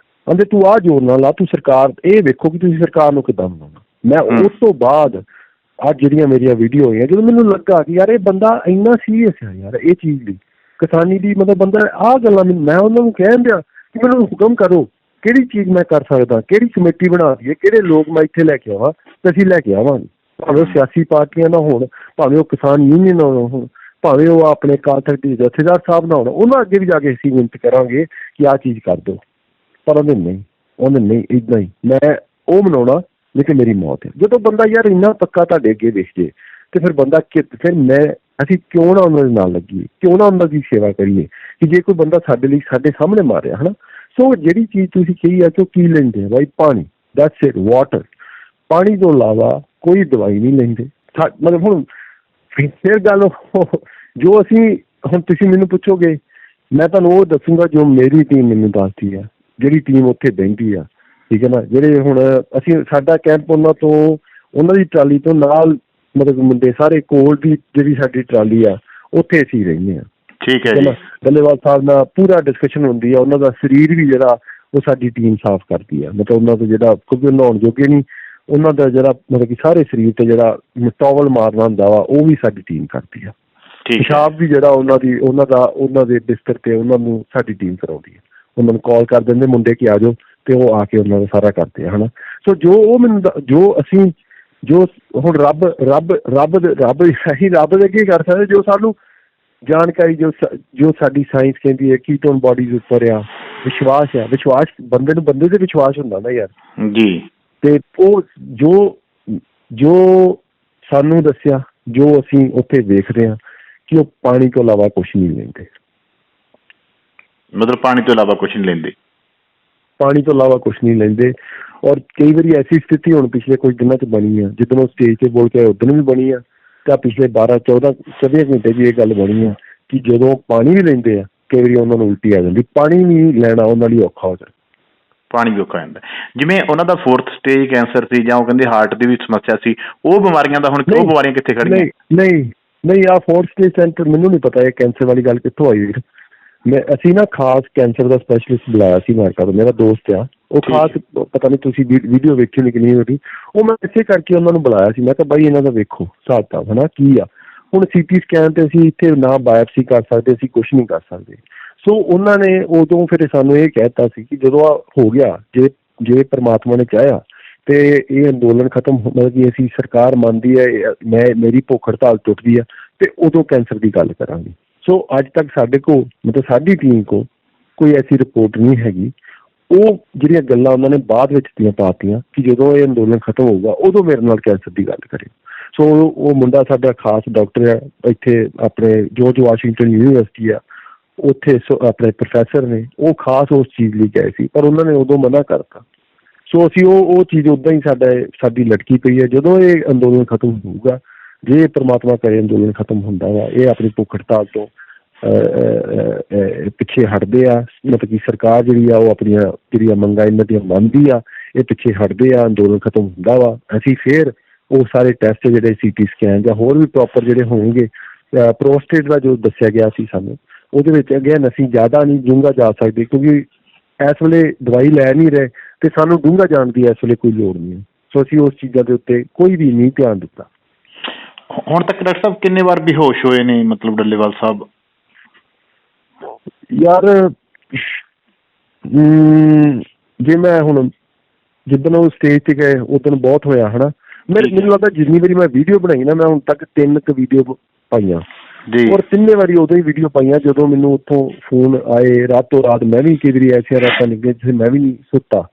ਕਹਿੰਦੇ ਤੂੰ ਆਹ ਜੋਰ ਨਾਲ ਲਾ ਤੂੰ ਸਰਕਾਰ ਇਹ ਵੇਖੋ ਕਿ ਤੁਸੀਂ ਸਰਕਾਰ ਨੂੰ ਕਿੱਦਾਂ ਬਣਾਉਣਾ ਮੈਂ। ਉਸ ਤੋਂ ਬਾਅਦ ਆ ਜਿਹੜੀਆਂ ਮੇਰੀਆਂ ਵੀਡੀਓ ਹੋਈਆਂ ਜਦੋਂ ਮੈਨੂੰ ਲੱਗਾ ਕਿ ਯਾਰ ਇਹ ਬੰਦਾ ਇੰਨਾ ਸੀਰੀਅਸ ਹੈ ਯਾਰ ਇਹ ਚੀਜ਼ ਲਈ। ਕਿਸਾਨੀ ਦੀ ਮਤਲਬ ਬੰਦਾ ਆਹ ਗੱਲਾਂ ਮੈਨੂੰ ਮੈਂ ਉਹਨਾਂ ਨੂੰ ਕਹਿਣ ਦਿਆ ਕਿ ਮੈਨੂੰ ਹੁਕਮ ਕਰੋ ਕਿਹੜੀ ਚੀਜ਼ ਮੈਂ ਕਰ ਸਕਦਾ ਕਿਹੜੀ ਕਮੇਟੀ ਬਣਾ ਦਈਏ ਕਿਹੜੇ ਲੋਕ ਮੈਂ ਇੱਥੇ ਲੈ ਕੇ ਆਵਾਂ ਤੇ ਅਸੀਂ ਲੈ ਕੇ ਆਵਾਂਗੇ। ਭਾਵੇਂ ਸਿਆਸੀ ਪਾਰਟੀਆਂ ਨਾ ਹੋਣ ਭਾਵੇਂ ਉਹ ਕਿਸਾਨ ਯੂਨੀਅਨ ਨਾ ਹੋਣ ਭਾਵੇਂ ਉਹ ਆਪਣੇ ਕਾਤਕ ਦੇ ਜਥੇਦਾਰ ਸਾਹਿਬ ਨਾ ਹੋਣ ਉਹਨਾਂ ਅੱਗੇ ਵੀ ਜਾ ਕੇ ਅਸੀਂ ਬੇਨਤੀ ਕਰਾਂਗੇ ਕਿ ਆਹ ਚੀਜ਼ ਕਰ ਦਿਓ। ਪਰ ਉਹਨੇ ਨਹੀਂ ਉਹਨੇ ਨਹੀਂ ਇਦਾਂ ਹੀ। ਮੈਂ ਉਹ ਮਨਾਉਣਾ ਲੇਕਿਨ ਮੇਰੀ ਮੌਤ ਹੈ। ਜਦੋਂ ਬੰਦਾ ਯਾਰ ਇੰਨਾ ਪੱਕਾ ਤੁਹਾਡੇ ਅੱਗੇ ਵੇਖ ਜੇ ਤੇ ਫਿਰ ਬੰਦਾ ਕਿ ਫਿਰ ਮੈਂ ਅਸੀਂ ਕਿਉਂ ਨਾ ਉਹਨਾਂ ਦੇ ਨਾਲ ਲੱਗੀਏ? ਕਿਉਂ ਨਾ ਉਹਨਾਂ ਦੀ ਸੇਵਾ ਕਰੀਏ? ਕਿ ਜੇ ਕੋਈ ਬੰਦਾ ਸਾਡੇ ਲਈ ਸਾਡੇ ਸਾਹਮਣੇ ਮਾਰਿਆ ਹਨਾ? ਸੋ ਜਿਹੜੀ ਚੀਜ਼ ਤੁਸੀਂ ਕਹੀ ਆ ਕਿ ਉਹ ਕੀ ਲੈਂਦੇ ਆ? ਬਾਈ ਪਾਣੀ ਦੈਟਸ ਇਟ ਵਾਟਰ ਪਾਣੀ ਤੋਂ ਇਲਾਵਾ ਕੋਈ ਦਵਾਈ ਨਹੀਂ ਲੈਂਦੇ। ਮਤਲਬ ਹੁਣ ਫਿਰ- ਗੱਲ ਜੋ ਅਸੀਂ ਹੁਣ ਤੁਸੀਂ ਮੈਨੂੰ ਪੁੱਛੋਗੇ ਮੈਂ ਤੁਹਾਨੂੰ ਉਹ ਦੱਸੂਗਾ ਜੋ ਮੇਰੀ ਟੀਮ ਮੈਨੂੰ ਦੱਸਦੀ ਆ ਜਿਹੜੀ ਟੀਮ ਉੱਥੇ ਬਹਿੰਦੀ ਆ। ਠੀਕ ਹੈ ਨਾ? ਜਿਹੜੇ ਹੁਣ ਅਸੀਂ ਸਾਡਾ ਕੈਂਪ ਉਹਨਾਂ ਤੋਂ ਉਹਨਾਂ ਦੀ ਟਰਾਲੀ ਤੋਂ ਨਾਲ ਮਤਲਬ ਮੁੰਡੇ ਸਾਰੇ ਕੋਲ ਦੀ ਜਿਹੜੀ ਸਾਡੀ ਟਰਾਲੀ ਆ ਉੱਥੇ ਅਸੀਂ ਰਹਿੰਦੇ ਆ। ਠੀਕ ਹੈ ਜੀ। ਨਾ? ਡੱਲੇਵਾਲ ਸਾਹਿਬ ਨਾਲ ਪੂਰਾ ਡਿਸਕਸ਼ਨ ਹੁੰਦੀ ਆ ਉਹਨਾਂ ਦਾ ਸਰੀਰ ਵੀ ਜਿਹੜਾ ਉਹ ਸਾਡੀ ਟੀਮ ਸਾਫ਼ ਕਰਦੀ ਆ। ਮਤਲਬ ਉਹਨਾਂ ਦਾ ਜਿਹੜਾ ਕਿਉਂਕਿ ਨਹਾਉਣ ਜੋਗੇ ਨਹੀਂ ਉਹਨਾਂ ਦਾ ਜਿਹੜਾ ਮਤਲਬ ਕਿ ਸਾਰੇ ਸਰੀਰ ਤੇ ਜਿਹੜਾ ਟਾਵਲ ਮਾਰਨਾ ਹੁੰਦਾ ਵਾ ਉਹ ਵੀ ਸਾਡੀ ਟੀਮ ਕਰਦੀ ਆ। ਹੈ। ਪਿਸ਼ਾਬ ਵੀ ਜਿਹੜਾ ਉਹਨਾਂ ਦੀ ਉਹਨਾਂ ਦਾ ਉਹਨਾਂ ਦੇ ਬਿਸਤਰ ਤੇ ਉਹਨਾਂ ਨੂੰ ਸਾਡੀ ਟੀਮ ਕਰਾਉਂਦੀ ਹੈ ਉਹਨਾਂ ਨੂੰ ਕਾਲ ਕਰ ਦਿੰਦੇ ਮੁੰਡੇ ਕਿ ਆ ਜਾਓ ਤੇ ਉਹ ਆ ਕੇ ਉਹਨਾਂ ਦਾ ਸਾਰਾ ਕਰਦੇ ਆ ਹਨਾ। ਸੋ ਜੋ ਉਹ ਮੈਨੂੰ ਜੋ ਅਸੀਂ ਜੋ ਹੁਣ ਰੱਬ ਰੱਬ ਰੱਬ ਰੱਬ ਅਸੀਂ ਰੱਬ ਦੇ ਕੀ ਕਰ ਸਕਦੇ ਜੋ ਸਾਨੂੰ ਜਾਣਕਾਰੀ ਜੋ ਜੋ ਸਾਡੀ ਸਾਇੰਸ ਕਹਿੰਦੀ ਹੈ ਕੀਟੋਨ ਬਾਡੀਜ਼ ਉੱਪਰ ਆ ਵਿਸ਼ਵਾਸ ਹੈ ਵਿਸ਼ਵਾਸ ਬੰਦੇ ਨੂੰ ਬੰਦੇ ਤੇ ਵਿਸ਼ਵਾਸ ਹੁੰਦਾ ਨਾ ਯਾਰ। ਜੀ। ਤੇ ਉਹ ਜੋ ਜੋ ਸਾਨੂੰ ਦੱਸਿਆ ਜੋ ਅਸੀਂ ਉੱਥੇ ਵੇਖਦੇ ਹਾਂ ਕਿ ਉਹ ਪਾਣੀ ਤੋਂ ਇਲਾਵਾ ਕੁਝ ਨਹੀਂ ਲੈਂਦੇ। ਮਤਲਬ ਪਾਣੀ ਤੋਂ ਇਲਾਵਾ ਕੁਝ ਨਹੀਂ ਲੈਂਦੇ? ਪਾਣੀ ਤੋਂ ਇਲਾਵਾ ਕੁਝ ਨਹੀਂ ਲੈਂਦੇ। ਔਰ ਕਈ ਵਾਰੀ ਐਸੀ ਸਥਿਤੀ ਹੁਣ ਪਿਛਲੇ ਕੁਝ ਦਿਨਾਂ 'ਚ ਬਣੀ ਆ ਜਦੋਂ ਉਹ ਸਟੇਜ ਤੇ ਬੋਲ ਕੇ ਉਦੋਂ ਵੀ ਬਣੀ ਆ ਤਾਂ ਪਿਛਲੇ 12 14 24 ਘੰਟੇ ਵੀ ਇਹ ਗੱਲ ਬਣੀ ਆ ਕਿ ਜਦੋਂ ਪਾਣੀ ਵੀ ਲੈਂਦੇ ਆ ਕਈ ਵਾਰੀ ਉਹਨਾਂ ਨੂੰ ਉਲਟੀ ਆ ਜਾਂਦੀ ਪਾਣੀ ਵੀ ਲੈਣਾ ਉਹਨਾਂ ਲਈ ਔਖਾ ਹੋ ਜਾਂਦਾ। ਪਾਣੀ ਵੀ ਔਖਾ ਹੋ ਜਾਂਦਾ। ਜਿਵੇਂ ਉਹਨਾਂ ਦਾ ਫੋਰਥ ਸਟੇਜ ਕੈਂਸਰ ਸੀ ਜਾਂ ਉਹ ਕਹਿੰਦੇ ਹਾਰਟ ਦੀ ਵੀ ਸਮੱਸਿਆ ਸੀ ਉਹ ਬਿਮਾਰੀਆਂ ਦਾ ਹੁਣ ਉਹ ਬਿਮਾਰੀਆਂ ਕਿੱਥੇ ਖੜੀਆਂ ਨਹੀਂ ਨਹੀਂ ਨਹੀਂ ਆ ਫੋਰਥ ਸਟੇਜ ਸੈਂਟਰ ਮੈਨੂੰ ਨਹੀਂ ਪਤਾ ਇਹ ਕੈਂਸਰ ਵਾਲੀ ਗੱਲ ਕਿੱਥੋਂ ਆਈ ਵੀਰ ਮੈਂ ਅਸੀਂ ਨਾ ਖਾਸ ਕੈਂਸਰ ਦਾ ਸਪੈਸ਼ਲਿਸਟ ਬੁਲਾਇਆ ਸੀ ਅਮਰੀਕਾ ਤੋਂ ਮੇਰਾ ਦੋਸਤ ਆ ਉਹ ਖਾਸ ਪਤਾ ਨਹੀਂ ਤੁਸੀਂ ਵੀਡੀਓ ਵੇਖੀ ਨਹੀਂ ਕਿ ਨਹੀਂ ਉਹਦੀ ਉਹ ਮੈਂ ਇਸੇ ਕਰਕੇ ਉਹਨਾਂ ਨੂੰ ਬੁਲਾਇਆ ਸੀ ਮੈਂ ਕਿਹਾ ਬਾਈ ਇਹਨਾਂ ਦਾ ਵੇਖੋ ਹਿਸਾਬ ਕਿਤਾਬ ਹਨਾ ਕੀ ਆ। ਹੁਣ ਸੀਟੀ ਸਕੈਨ ਤੇ ਅਸੀਂ ਇੱਥੇ ਨਾ ਬਾਇਓਪਸੀ ਕਰ ਸਕਦੇ ਅਸੀਂ ਕੁਝ ਨਹੀਂ ਕਰ ਸਕਦੇ। ਸੋ ਉਹਨਾਂ ਨੇ ਉਦੋਂ ਫਿਰ ਸਾਨੂੰ ਇਹ ਕਹਿਤਾ ਸੀ ਕਿ ਜਦੋਂ ਆ ਹੋ ਗਿਆ, ਜੇ ਜੇ ਪ੍ਰਮਾਤਮਾ ਨੇ ਚਾਹਿਆ, ਤੇ ਇਹ ਅੰਦੋਲਨ ਖਤਮ ਹੋ- ਕਿ ਅਸੀਂ ਸਰਕਾਰ ਮੰਨਦੀ ਹੈ ਮੈਂ, ਮੇਰੀ ਭੁੱਖ ਹੜਤਾਲ ਟੁੱਟਦੀ ਆ, ਤੇ ਉਦੋਂ ਕੈਂਸਰ ਦੀ ਗੱਲ ਕਰਾਂਗੇ। ਸੋ ਅੱਜ ਤੱਕ ਸਾਡੇ ਕੋਲ, ਮਤਲਬ ਸਾਡੀ ਟੀਮ ਕੋ ਕੋਈ ਐਸੀ ਰਿਪੋਰਟ ਨਹੀਂ ਹੈਗੀ। ਉਹ ਜਿਹੜੀਆਂ ਗੱਲਾਂ ਉਹਨਾਂ ਨੇ ਬਾਅਦ ਵਿੱਚ ਦੀਆਂ ਪਾਤੀਆਂ, ਕਿ ਜਦੋਂ ਇਹ ਅੰਦੋਲਨ ਖਤਮ ਹੋਊਗਾ, ਉਦੋਂ ਮੇਰੇ ਨਾਲ ਕੈਂਸਰ ਦੀ ਗੱਲ ਕਰੇ। ਸੋ ਉਹ ਮੁੰਡਾ ਸਾਡਾ ਖਾਸ ਡਾਕਟਰ ਹੈ, ਇੱਥੇ ਆਪਣੇ ਜੋਰਜ ਵਾਸ਼ਿੰਗਟਨ ਯੂਨੀਵਰਸਿਟੀ ਆ। ਉੱਥੇ ਆਪਣੇ ਪ੍ਰੋਫੈਸਰ ਨੇ ਉਹ ਖਾਸ ਉਸ ਚੀਜ਼ ਲਈ ਗਏ ਸੀ, ਪਰ ਉਹਨਾਂ ਨੇ ਉਦੋਂ ਮਨਾ ਕਰਤਾ। ਸੋ ਅਸੀਂ ਉਹ ਉਹ ਚੀਜ਼ ਉਦਾਂ ਹੀ ਸਾਡਾ ਸਾਡੀ ਲਟਕੀ ਪਈ ਹੈ। ਜਦੋਂ ਇਹ ਅੰਦੋਲਨ ਖਤਮ ਹੋਊਗਾ, ਜੇ ਪ੍ਰਮਾਤਮਾ ਕਰੇ ਅੰਦੋਲਨ ਖਤਮ ਹੁੰਦਾ ਵਾ, ਇਹ ਆਪਣੀ ਭੁੱਖ ਹੜਤਾਲ ਤੋਂ ਪਿੱਛੇ ਹਟਦੇ ਆ। ਮਤਲਬ ਕਿ ਸਰਕਾਰ ਜਿਹੜੀ ਆ, ਉਹ ਆਪਣੀਆਂ ਜਿਹੜੀਆਂ ਮੰਗਾਂ ਇਹਨਾਂ ਦੀਆਂ ਮੰਨਦੀ ਆ, ਇਹ ਪਿੱਛੇ ਹਟਦੇ ਆ, ਅੰਦੋਲਨ ਖਤਮ ਹੁੰਦਾ ਵਾ। ਅਸੀਂ ਫੇਰ ਉਹ ਸਾਰੇ ਟੈਸਟ ਜਿਹੜੇ ਸੀਟੀ ਸਕੈਨ ਜਾਂ ਹੋਰ ਵੀ ਪ੍ਰੋਪਰ ਜਿਹੜੇ ਹੋਣਗੇ ਪ੍ਰੋਸਟੇਟ ਦਾ ਜੋ ਦੱਸਿਆ ਗਿਆ ਸੀ ਸਾਨੂੰ ਉਹਦੇ ਵਿੱਚ ਅਗੇਨ ਅਸੀਂ ਜ਼ਿਆਦਾ ਨਹੀਂ ਡੂੰਘਾ ਜਾ ਸਕਦੇ ਕਿਉਂਕਿ ਇਸ ਵੇਲੇ ਦਵਾਈ ਲੈ ਨਹੀਂ ਰਹੇ ਤੇ ਸਾਨੂੰ ਡੂੰਘਾ ਜਾਣ ਦੀ ਇਸ ਵੇਲੇ ਕੋਈ ਲੋੜ ਨਹੀਂ। ਸੋ ਅਸੀਂ ਉਸ ਚੀਜ਼ਾਂ ਦੇ ਉੱਤੇ ਕੋਈ ਵੀ ਨਹੀਂ ਧਿਆਨ ਦਿੱਤਾ। ਹੁਣ ਤੱਕ ਡਾਕਟਰ ਸਾਹਿਬ ਕਿੰਨੇ ਵਾਰ ਬੇਹੋਸ਼ ਹੋਏ ਨੇ ਮਤਲਬ ਡੱਲੇਵਾਲ ਸਾਹਿਬ? ਯਾਰ ਜੇ ਮੈਂ ਹੁਣ ਜਿੱਦਣ ਉਹ ਸਟੇਜ ਤੇ ਗਏ ਉਦੋਂ ਬਹੁਤ ਹੋਇਆ ਹਨਾ। ਮੈਨੂੰ ਲੱਗਦਾ ਜਿੰਨੀ ਵਾਰੀ ਮੈਂ ਵੀਡੀਓ ਬਣਾਈ ਨਾ ਮੈਂ ਹੁਣ ਤੱਕ ਤਿੰਨ ਕੁ ਵੀਡੀਓ ਪਾਈਆਂ। ਜੀ। ਔਰ ਤਿੰਨੇ ਵਾਰੀ ਉਦੋਂ ਹੀ ਵੀਡੀਓ ਪਾਈਆਂ, ਜਦੋਂ ਮੈਨੂੰ ਉੱਥੋਂ ਫੋਨ ਆਏ, ਰਾਤੋਂ ਰਾਤ ਮੈਂ ਵੀ ਕਈ ਵਾਰੀ ਐਸੀਆਂ ਰਾਤਾਂ ਨਿਕਲੀਆਂ ਜਿੱਥੇ ਮੈਂ ਵੀ ਨਹੀਂ ਸੁੱਤਾ।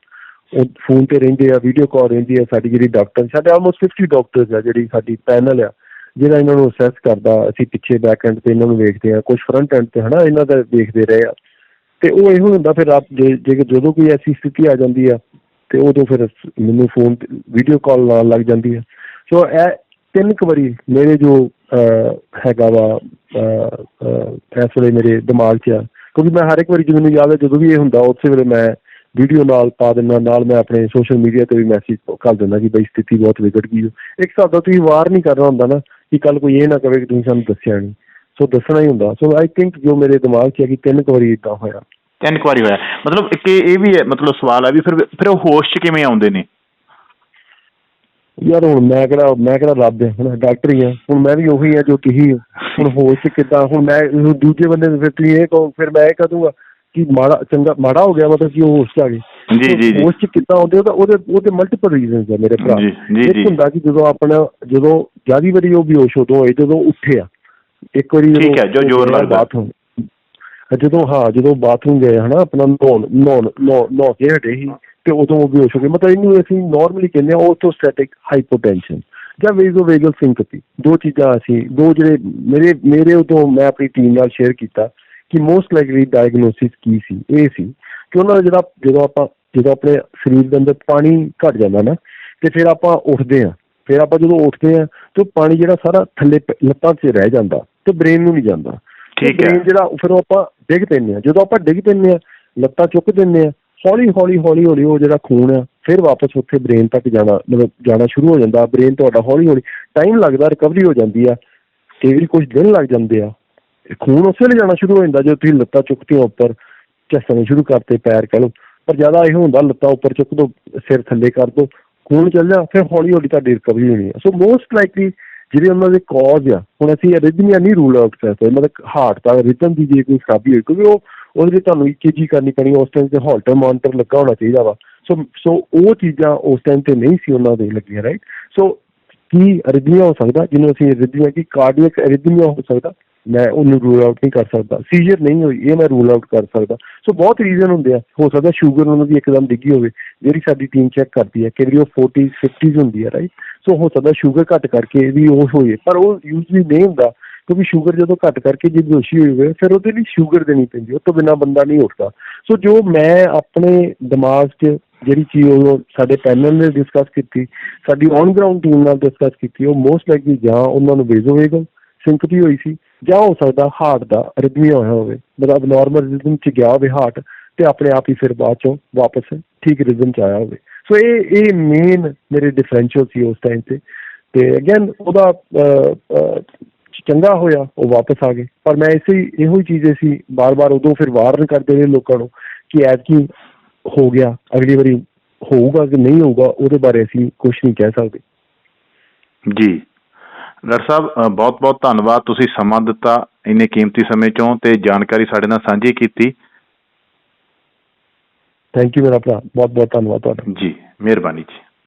ਉਹ ਫੋਨ ਤੇ ਰਹਿੰਦੇ ਆ ਵੀਡੀਓ ਕਾਲ ਰਹਿੰਦੀ ਆ, ਸਾਡੀ ਜਿਹੜੀ ਡਾਕਟਰ ਸਾਡੇ ਆਲਮੋਸਟ 50 ਡਾਕਟਰਸ ਆ, ਜਿਹੜੀ ਸਾਡੀ ਪੈਨਲ ਆ, ਜਿਹੜਾ ਇਹਨਾਂ ਨੂੰ ਅਸੈਸ ਕਰਦਾ, ਅਸੀਂ ਪਿੱਛੇ ਬੈਕ ਐਂਡ ਤੇ ਇਹਨਾਂ ਨੂੰ ਵੇਖਦੇ ਆ ਕੁਝ ਫਰੰਟ ਐਂਡ ਤੇ ਹਨਾ, ਇਹਨਾਂ ਦਾ ਦੇਖਦੇ ਰਹੇ ਆ। ਤੇ ਉਹ ਇਹੋ ਹੁੰਦਾ ਫਿਰ ਰਾਤ ਜੇ ਜਦੋਂ ਕੋਈ ਐਸੀ ਸਥਿਤੀ ਆ ਜਾਂਦੀ ਆ, ਤੇ ਉਦੋਂ ਫਿਰ ਮੈਨੂੰ ਫੋਨ ਤੇ ਵੀਡੀਓ ਕਾਲ ਲਾਉਣ ਲੱਗ ਜਾਂਦੀ ਆ। ਸੋ ਇਹ ਤਿੰਨ ਕੁ ਵਾਰੀ ਮੇਰੇ ਜੋ ਹੈਗਾ ਵਾ ਇਸ ਵੇਲੇ ਮੇਰੇ ਦਿਮਾਗ 'ਚ ਆ। ਕਿਉਂਕਿ ਮੈਂ ਹਰ ਇੱਕ ਵਾਰੀ ਜੇ ਮੈਨੂੰ ਯਾਦ ਹੈ, ਜਦੋਂ ਵੀ ਇਹ ਹੁੰਦਾ, ਉਸੇ ਵੇਲੇ ਮੈਂ ਵੀਡੀਓ ਨਾਲ ਪਾ ਦਿੰਦਾ, ਨਾਲ ਮੈਂ ਆਪਣੇ ਸੋਸ਼ਲ ਮੀਡੀਆ ਤੇ ਵੀ ਮੈਸੇਜ ਕਰ ਦਿੰਦਾ ਕਿ ਬਈ ਸਥਿਤੀ ਬਹੁਤ ਵਿਗੜ ਗਈ ਹੈ। ਇੱਕ ਹਿਸਾਬ ਤੁਸੀਂ ਵਾਰ ਨਹੀਂ ਕਰਨਾ ਹੁੰਦਾ ਨਾ ਕਿ ਕੱਲ ਕੋਈ ਇਹ ਨਾ ਕਵੇ ਕਿ ਤੁਸੀਂ ਸਾਨੂੰ ਦੱਸਿਆ ਨਹੀਂ। ਸੋ ਦੱਸਣਾ ਹੀ ਹੁੰਦਾ। ਸੋ ਆਈ ਥਿੰਕ ਜੋ ਮੇਰੇ ਦਿਮਾਗ 'ਚ ਹੈ ਕਿ ਤਿੰਨ ਕੁ ਵਾਰੀ ਇਦਾਂ ਹੋਇਆ। ਤਿੰਨ ਕੁ ਵਾਰੀ ਹੋਇਆ। ਮਤਲਬ ਇੱਕ ਇਹ ਇਹ ਵੀ ਹੈ, ਮਤਲਬ ਸਵਾਲ ਹੈ ਵੀ ਫਿਰ ਫਿਰ ਉਹ ਹੋਸ਼ 'ਚ ਕਿਵੇਂ ਆਉਂਦੇ ਨੇ? ਯਾਰ ਹੁਣ ਮੈਂ ਕਿਹੜਾ ਮੈਂ ਕਿਹੜਾ ਰੱਬ ਹੈ ਹੁਣ ਡਾਕਟਰ ਹੀ ਆ। ਹੁਣ ਮੈਂ ਵੀ ਉਹੀ ਆ ਜੋ ਤੁਸੀਂ ਹੋ। ਹੁਣ ਹੋਸ਼ 'ਚ ਕਿੱਦਾਂ? ਹੁਣ ਮੈਂ ਦੂਜੇ ਬੰਦੇ ਨੂੰ ਫਿਰ ਤੁਸੀਂ ਇਹ ਕਹੋ ਫਿਰ ਮੈਂ ਇਹ ਕਹਿ ਦੂੰਗਾ ਕਿ ਮਾੜਾ ਚੰਗਾ ਮਾੜਾ ਹੋ ਗਿਆ ਮਤਲਬ ਕਿ ਉਹ ਹੋਸ਼ 'ਚ ਆ ਗਏ। ਜੀ ਜੀ ਜੀ। ਹੋਸ਼ 'ਚ ਕਿੱਦਾਂ ਆਉਂਦੇ ਉਹਦਾ ਉਹਦੇ ਉਹਦੇ ਮਲਟੀਪਲ ਰੀਜ਼ਨਸ ਆ ਮੇਰੇ ਭਰਾ। ਜੀ, ਜੀ, ਇੱਕ ਜੀ। ਹੁੰਦਾ ਕਿ ਜਦੋਂ ਆਪਣਾ ਜਦੋਂ ਜਿਆਦੀ ਵਾਰੀ ਉਹ ਬੇਹੋਸ਼ ਉਦੋਂ ਹੋਏ ਜਦੋਂ ਉੱਠਿਆ ਇੱਕ ਵਾਰੀ ਠੀਕ ਹੈ, ਜੋ ਜ਼ੋਰ ਲੱਗਦਾ। ਬਾਥਰੂਮ। ਜਦੋਂ, ਹਾਂ, ਜਦੋਂ ਬਾਥਰੂਮ ਗਏ, ਹਨਾ, ਆਪਣਾ ਨਹਾਉਣ ਨਹਾਉਣ ਨਹਾ ਕੇ ਹਟੇ ਸੀ, ਤੇ ਉਦੋਂ ਉਹ ਬੇਹੋਸ਼ ਹੋ ਗਏ। ਮਤਲਬ ਇਹਨੂੰ ਅਸੀਂ ਨਾਰਮਲੀ ਕਹਿੰਦੇ ਆ ਆਰਥੋਸਟੈਟਿਕ ਹਾਈਪੋਟੈਂਸ਼ਨ ਜਾਂ ਵੇਜ਼ੋਵੇਗਲ ਸਿੰਕਪੀ ਦੋ ਚੀਜ਼ਾਂ ਅਸੀਂ, ਦੋ ਜਿਹੜੇ ਮੇਰੇ ਮੇਰੇ ਉਦੋਂ ਮੈਂ ਆਪਣੀ ਟੀਮ ਨਾਲ ਸ਼ੇਅਰ ਕੀਤਾ ਕਿ ਮੋਸਟ ਲਾਈਕਲੀ ਡਾਇਗਨੋਸਿਸ ਕੀ ਸੀ, ਇਹ ਸੀ ਕਿ ਉਹਨਾਂ ਦਾ ਜਿਹੜਾ, ਜਦੋਂ ਆਪਾਂ, ਜਦੋਂ ਆਪਣੇ ਸਰੀਰ ਦੇ ਅੰਦਰ ਪਾਣੀ ਘਟ ਜਾਂਦਾ ਨਾ, ਤੇ ਫਿਰ ਆਪਾਂ ਉੱਠਦੇ ਆ ਫਿਰ ਆਪਾਂ ਜਦੋਂ ਉੱਠਦੇ ਆ ਤੇ ਉਹ ਪਾਣੀ ਜਿਹੜਾ ਸਾਰਾ ਥੱਲੇ ਲੱਤਾਂ 'ਚ ਰਹਿ ਜਾਂਦਾ ਤੇ ਬ੍ਰੇਨ ਨੂੰ ਨਹੀਂ ਜਾਂਦਾ। ਠੀਕ ਹੈ। ਬ੍ਰੇਨ ਜਿਹੜਾ ਫਿਰ ਆਪਾਂ ਡਿੱਗ ਪੈਂਦੇ ਆ ਜਦੋਂ ਆਪਾਂ ਡਿੱਗ ਪੈਂਦੇ ਆ ਲੱਤਾਂ ਚੁੱਕ ਦਿੰਦੇ ਆ ਹੌਲੀ ਹੌਲੀ ਹੌਲੀ ਹੌਲੀ ਉਹ ਜਿਹੜਾ ਖੂਨ ਆ ਫਿਰ ਵਾਪਸ ਉੱਥੇ ਬ੍ਰੇਨ ਤੱਕ ਜਾਣਾ ਮਤਲਬ ਜਾਣਾ ਸ਼ੁਰੂ ਹੋ ਜਾਂਦਾ। ਬ੍ਰੇਨ ਤੁਹਾਡਾ ਹੌਲੀ ਹੌਲੀ ਟਾਈਮ ਲੱਗਦਾ ਰਿਕਵਰੀ ਹੋ ਜਾਂਦੀ ਆ। ਕਈ ਵਾਰੀ ਕੁਝ ਦਿਨ ਲੱਗ ਜਾਂਦੇ ਆ ਖੂਨ ਉਸੇ ਵੇਲੇ ਜਾਣਾ ਸ਼ੁਰੂ ਹੋ ਜਾਂਦਾ ਜਦੋਂ ਤੁਸੀਂ ਲੱਤਾਂ ਚੁੱਕਦੇ ਹੋ ਉੱਪਰ ਝੱਸਣੇ ਸ਼ੁਰੂ ਕਰਤੇ ਪੈਰ ਕਹ ਲਓ। ਪਰ ਜ਼ਿਆਦਾ ਇਹ ਹੁੰਦਾ ਲੱਤਾਂ ਉੱਪਰ ਚੁੱਕ ਦੋ ਸਿਰ ਥੱਲੇ ਕਰ ਦੋ ਖੂਨ ਚੱਲ ਜਾ ਫਿਰ ਹੌਲੀ ਹੌਲੀ ਤੁਹਾਡੀ ਰਿਕਵਰੀ ਹੋਣੀ ਆ। ਸੋ ਮੋਸਟ ਲਾਈਕਲੀ ਜਿਹੜੇ ਉਹਨਾਂ ਦੇ ਕਾਜ਼ ਆ, ਹੁਣ ਅਸੀਂ ਅਰਿਥਮੀਆ ਨਹੀਂ ਰੂਲ ਆਊਟ ਕਰ ਸਕਦੇ ਮਤਲਬ ਹਾਰਟ ਦਾ ਰਿਦਮ ਦੀ ਜੇ ਕੋਈ ਖਰਾਬੀ ਹੋਈ, ਕਿਉਂਕਿ ਉਹ ਉਹਦੇ ਲਈ ਤੁਹਾਨੂੰ EKG ਕਰਨੀ ਪੈਣੀ, ਉਸ ਟਾਈਮ ਤੇ ਹਾਲਟਰ ਮੋਨੀਟਰ ਲੱਗਾ ਹੋਣਾ ਚਾਹੀਦਾ ਵਾ। ਸੋ ਸੋ ਉਹ ਚੀਜ਼ਾਂ ਉਸ ਟਾਈਮ ਤੇ ਨਹੀਂ ਸੀ ਉਹਨਾਂ ਦੇ ਲੱਗੀਆਂ ਰਾਈਟ ਸੋ ਕੀ ਅਰਿਥਮੀਆ ਹੋ ਸਕਦਾ? ਜਿਹਨੂੰ ਅਸੀਂ ਅਰਿਥਮੀਆ ਕੀ ਕਾਰਡੀਅਕ ਅਰਿਥਮੀਆ ਹੋ ਸਕਦਾ? ਮੈਂ ਉਹਨੂੰ ਰੂਲ ਆਊਟ ਨਹੀਂ ਕਰ ਸਕਦਾ। ਸੀਜ਼ਰ ਨਹੀਂ ਹੋਈ, ਇਹ ਮੈਂ ਰੂਲ ਆਊਟ ਕਰ ਸਕਦਾ। ਸੋ ਬਹੁਤ ਰੀਜ਼ਨ ਹੁੰਦੇ ਆ। ਹੋ ਸਕਦਾ ਸ਼ੂਗਰ ਉਹਨਾਂ ਦੀ ਇੱਕਦਮ ਡਿੱਗੀ ਹੋਵੇ। ਜਿਹੜੀ ਸਾਡੀ ਟੀਮ ਚੈੱਕ ਕਰਦੀ ਹੈ ਕਿ ਉਹ 40 50s ਹੁੰਦੀ ਹੈ ਰਾਈਟ ਸੋ ਹੋ ਸਕਦਾ ਸ਼ੂਗਰ ਘੱਟ ਕਰਕੇ ਵੀ ਉਹ ਹੋਏ। ਪਰ ਉਹ ਯੂਜ਼ਲੀ ਨਹੀਂ ਹੁੰਦਾ, ਕਿਉਂਕਿ ਸ਼ੂਗਰ ਜਦੋਂ ਘੱਟ ਕਰਕੇ ਜੇ ਬੇਹੋਸ਼ੀ ਹੋਈ ਹੋਵੇ, ਫਿਰ ਉਹਦੇ ਲਈ ਸ਼ੂਗਰ ਦੇਣੀ ਪੈਂਦੀ, ਉਹ ਤੋਂ ਬਿਨਾ ਬੰਦਾ ਨਹੀਂ ਉੱਠਦਾ। ਸੋ ਜੋ ਮੈਂ ਆਪਣੇ ਦਿਮਾਗ 'ਚ ਜਿਹੜੀ ਚੀਜ਼ ਉਹ ਸਾਡੇ ਪੈਨਲ ਨੇ ਡਿਸਕਸ ਕੀਤੀ, ਸਾਡੀ ਔਨ ਗਰਾਊਂਡ ਟੀਮ ਨਾਲ ਡਿਸਕਸ ਕੀਤੀ, ਉਹ ਮੋਸਟ ਲਾਈਕਲੀ ਜਾਂ ਉਹਨਾਂ ਨੂੰ ਵੇਜ਼ੋਵੇਗਲ ਸਿੰਪਥੀ ਹੋਈ ਸੀ, ਜਾਂ ਹੋ ਸਕਦਾ ਹਾਰਟ ਦਾ ਅਰਿਥਮੀਆ ਹੋਇਆ ਹੋਵੇ। ਮਤਲਬ ਨਾਰਮਲ ਰਿਦਮ 'ਚ ਗਿਆ ਹੋਵੇ ਹਾਰਟ ਤੇ ਆਪਣੇ ਆਪ ਹੀ ਫਿਰ ਬਾਅਦ ਚੋਂ ਵਾਪਸ ਠੀਕ ਰਿਦਮ 'ਚ ਆਇਆ ਹੋਵੇ। ਸੋ ਇਹ ਇਹ ਮੇਨ ਮੇਰੇ ਡਿਫਰੈਂਸ਼ੀਅਲ ਸੀ ਉਸ ਟਾਈਮ ਤੇ। ਤੇ ਅਗੇਨ ਉਹਦਾ ਚੰਗਾ ਹੋਇਆ, ਉਹ ਵਾਪਸ ਆ ਗਏ। ਪਰ ਮੈਂ ਇਸੇ, ਇਹੋ ਹੀ ਚੀਜ਼ ਸੀ, ਬਾਰ-ਬਾਰ ਉਦੋਂ ਫਿਰ ਵਾਰਨ ਕਰਦੇ ਰਹੇ ਲੋਕਾਂ ਨੂੰ ਕਿ ਐਤਕੀ ਹੋ ਗਿਆ, ਅਗਲੀ ਵਾਰੀ ਹੋਊਗਾ ਕਿ ਨਹੀਂ ਹੋਊਗਾ, ਉਹਦੇ ਬਾਰੇ ਅਸੀਂ ਕੁਝ ਨਹੀਂ ਕਹਿ ਸਕਦੇ। ਜੀ। ਡਾਕਟਰ ਸਾਹਿਬ ਬਹੁਤ ਬਹੁਤ ਧੰਨਵਾਦ। ਤੁਸੀਂ ਸਮਾਂ ਦਿੱਤਾ ਇੰਨੇ ਕੀਮਤੀ ਸਮੇਂ ਚੋਂ ਤੇ ਜਾਣਕਾਰੀ ਸਾਡੇ ਨਾਲ ਸਾਂਝੀ ਕੀਤੀ। ਥੈਂਕ ਯੂ ਮੇਰਾ ਭਰਾ। ਬਹੁਤ ਬਹੁਤ ਧੰਨਵਾਦ ਤੁਹਾਡਾ। ਜੀ ਮਿਹਰਬਾਨੀ ਜੀ।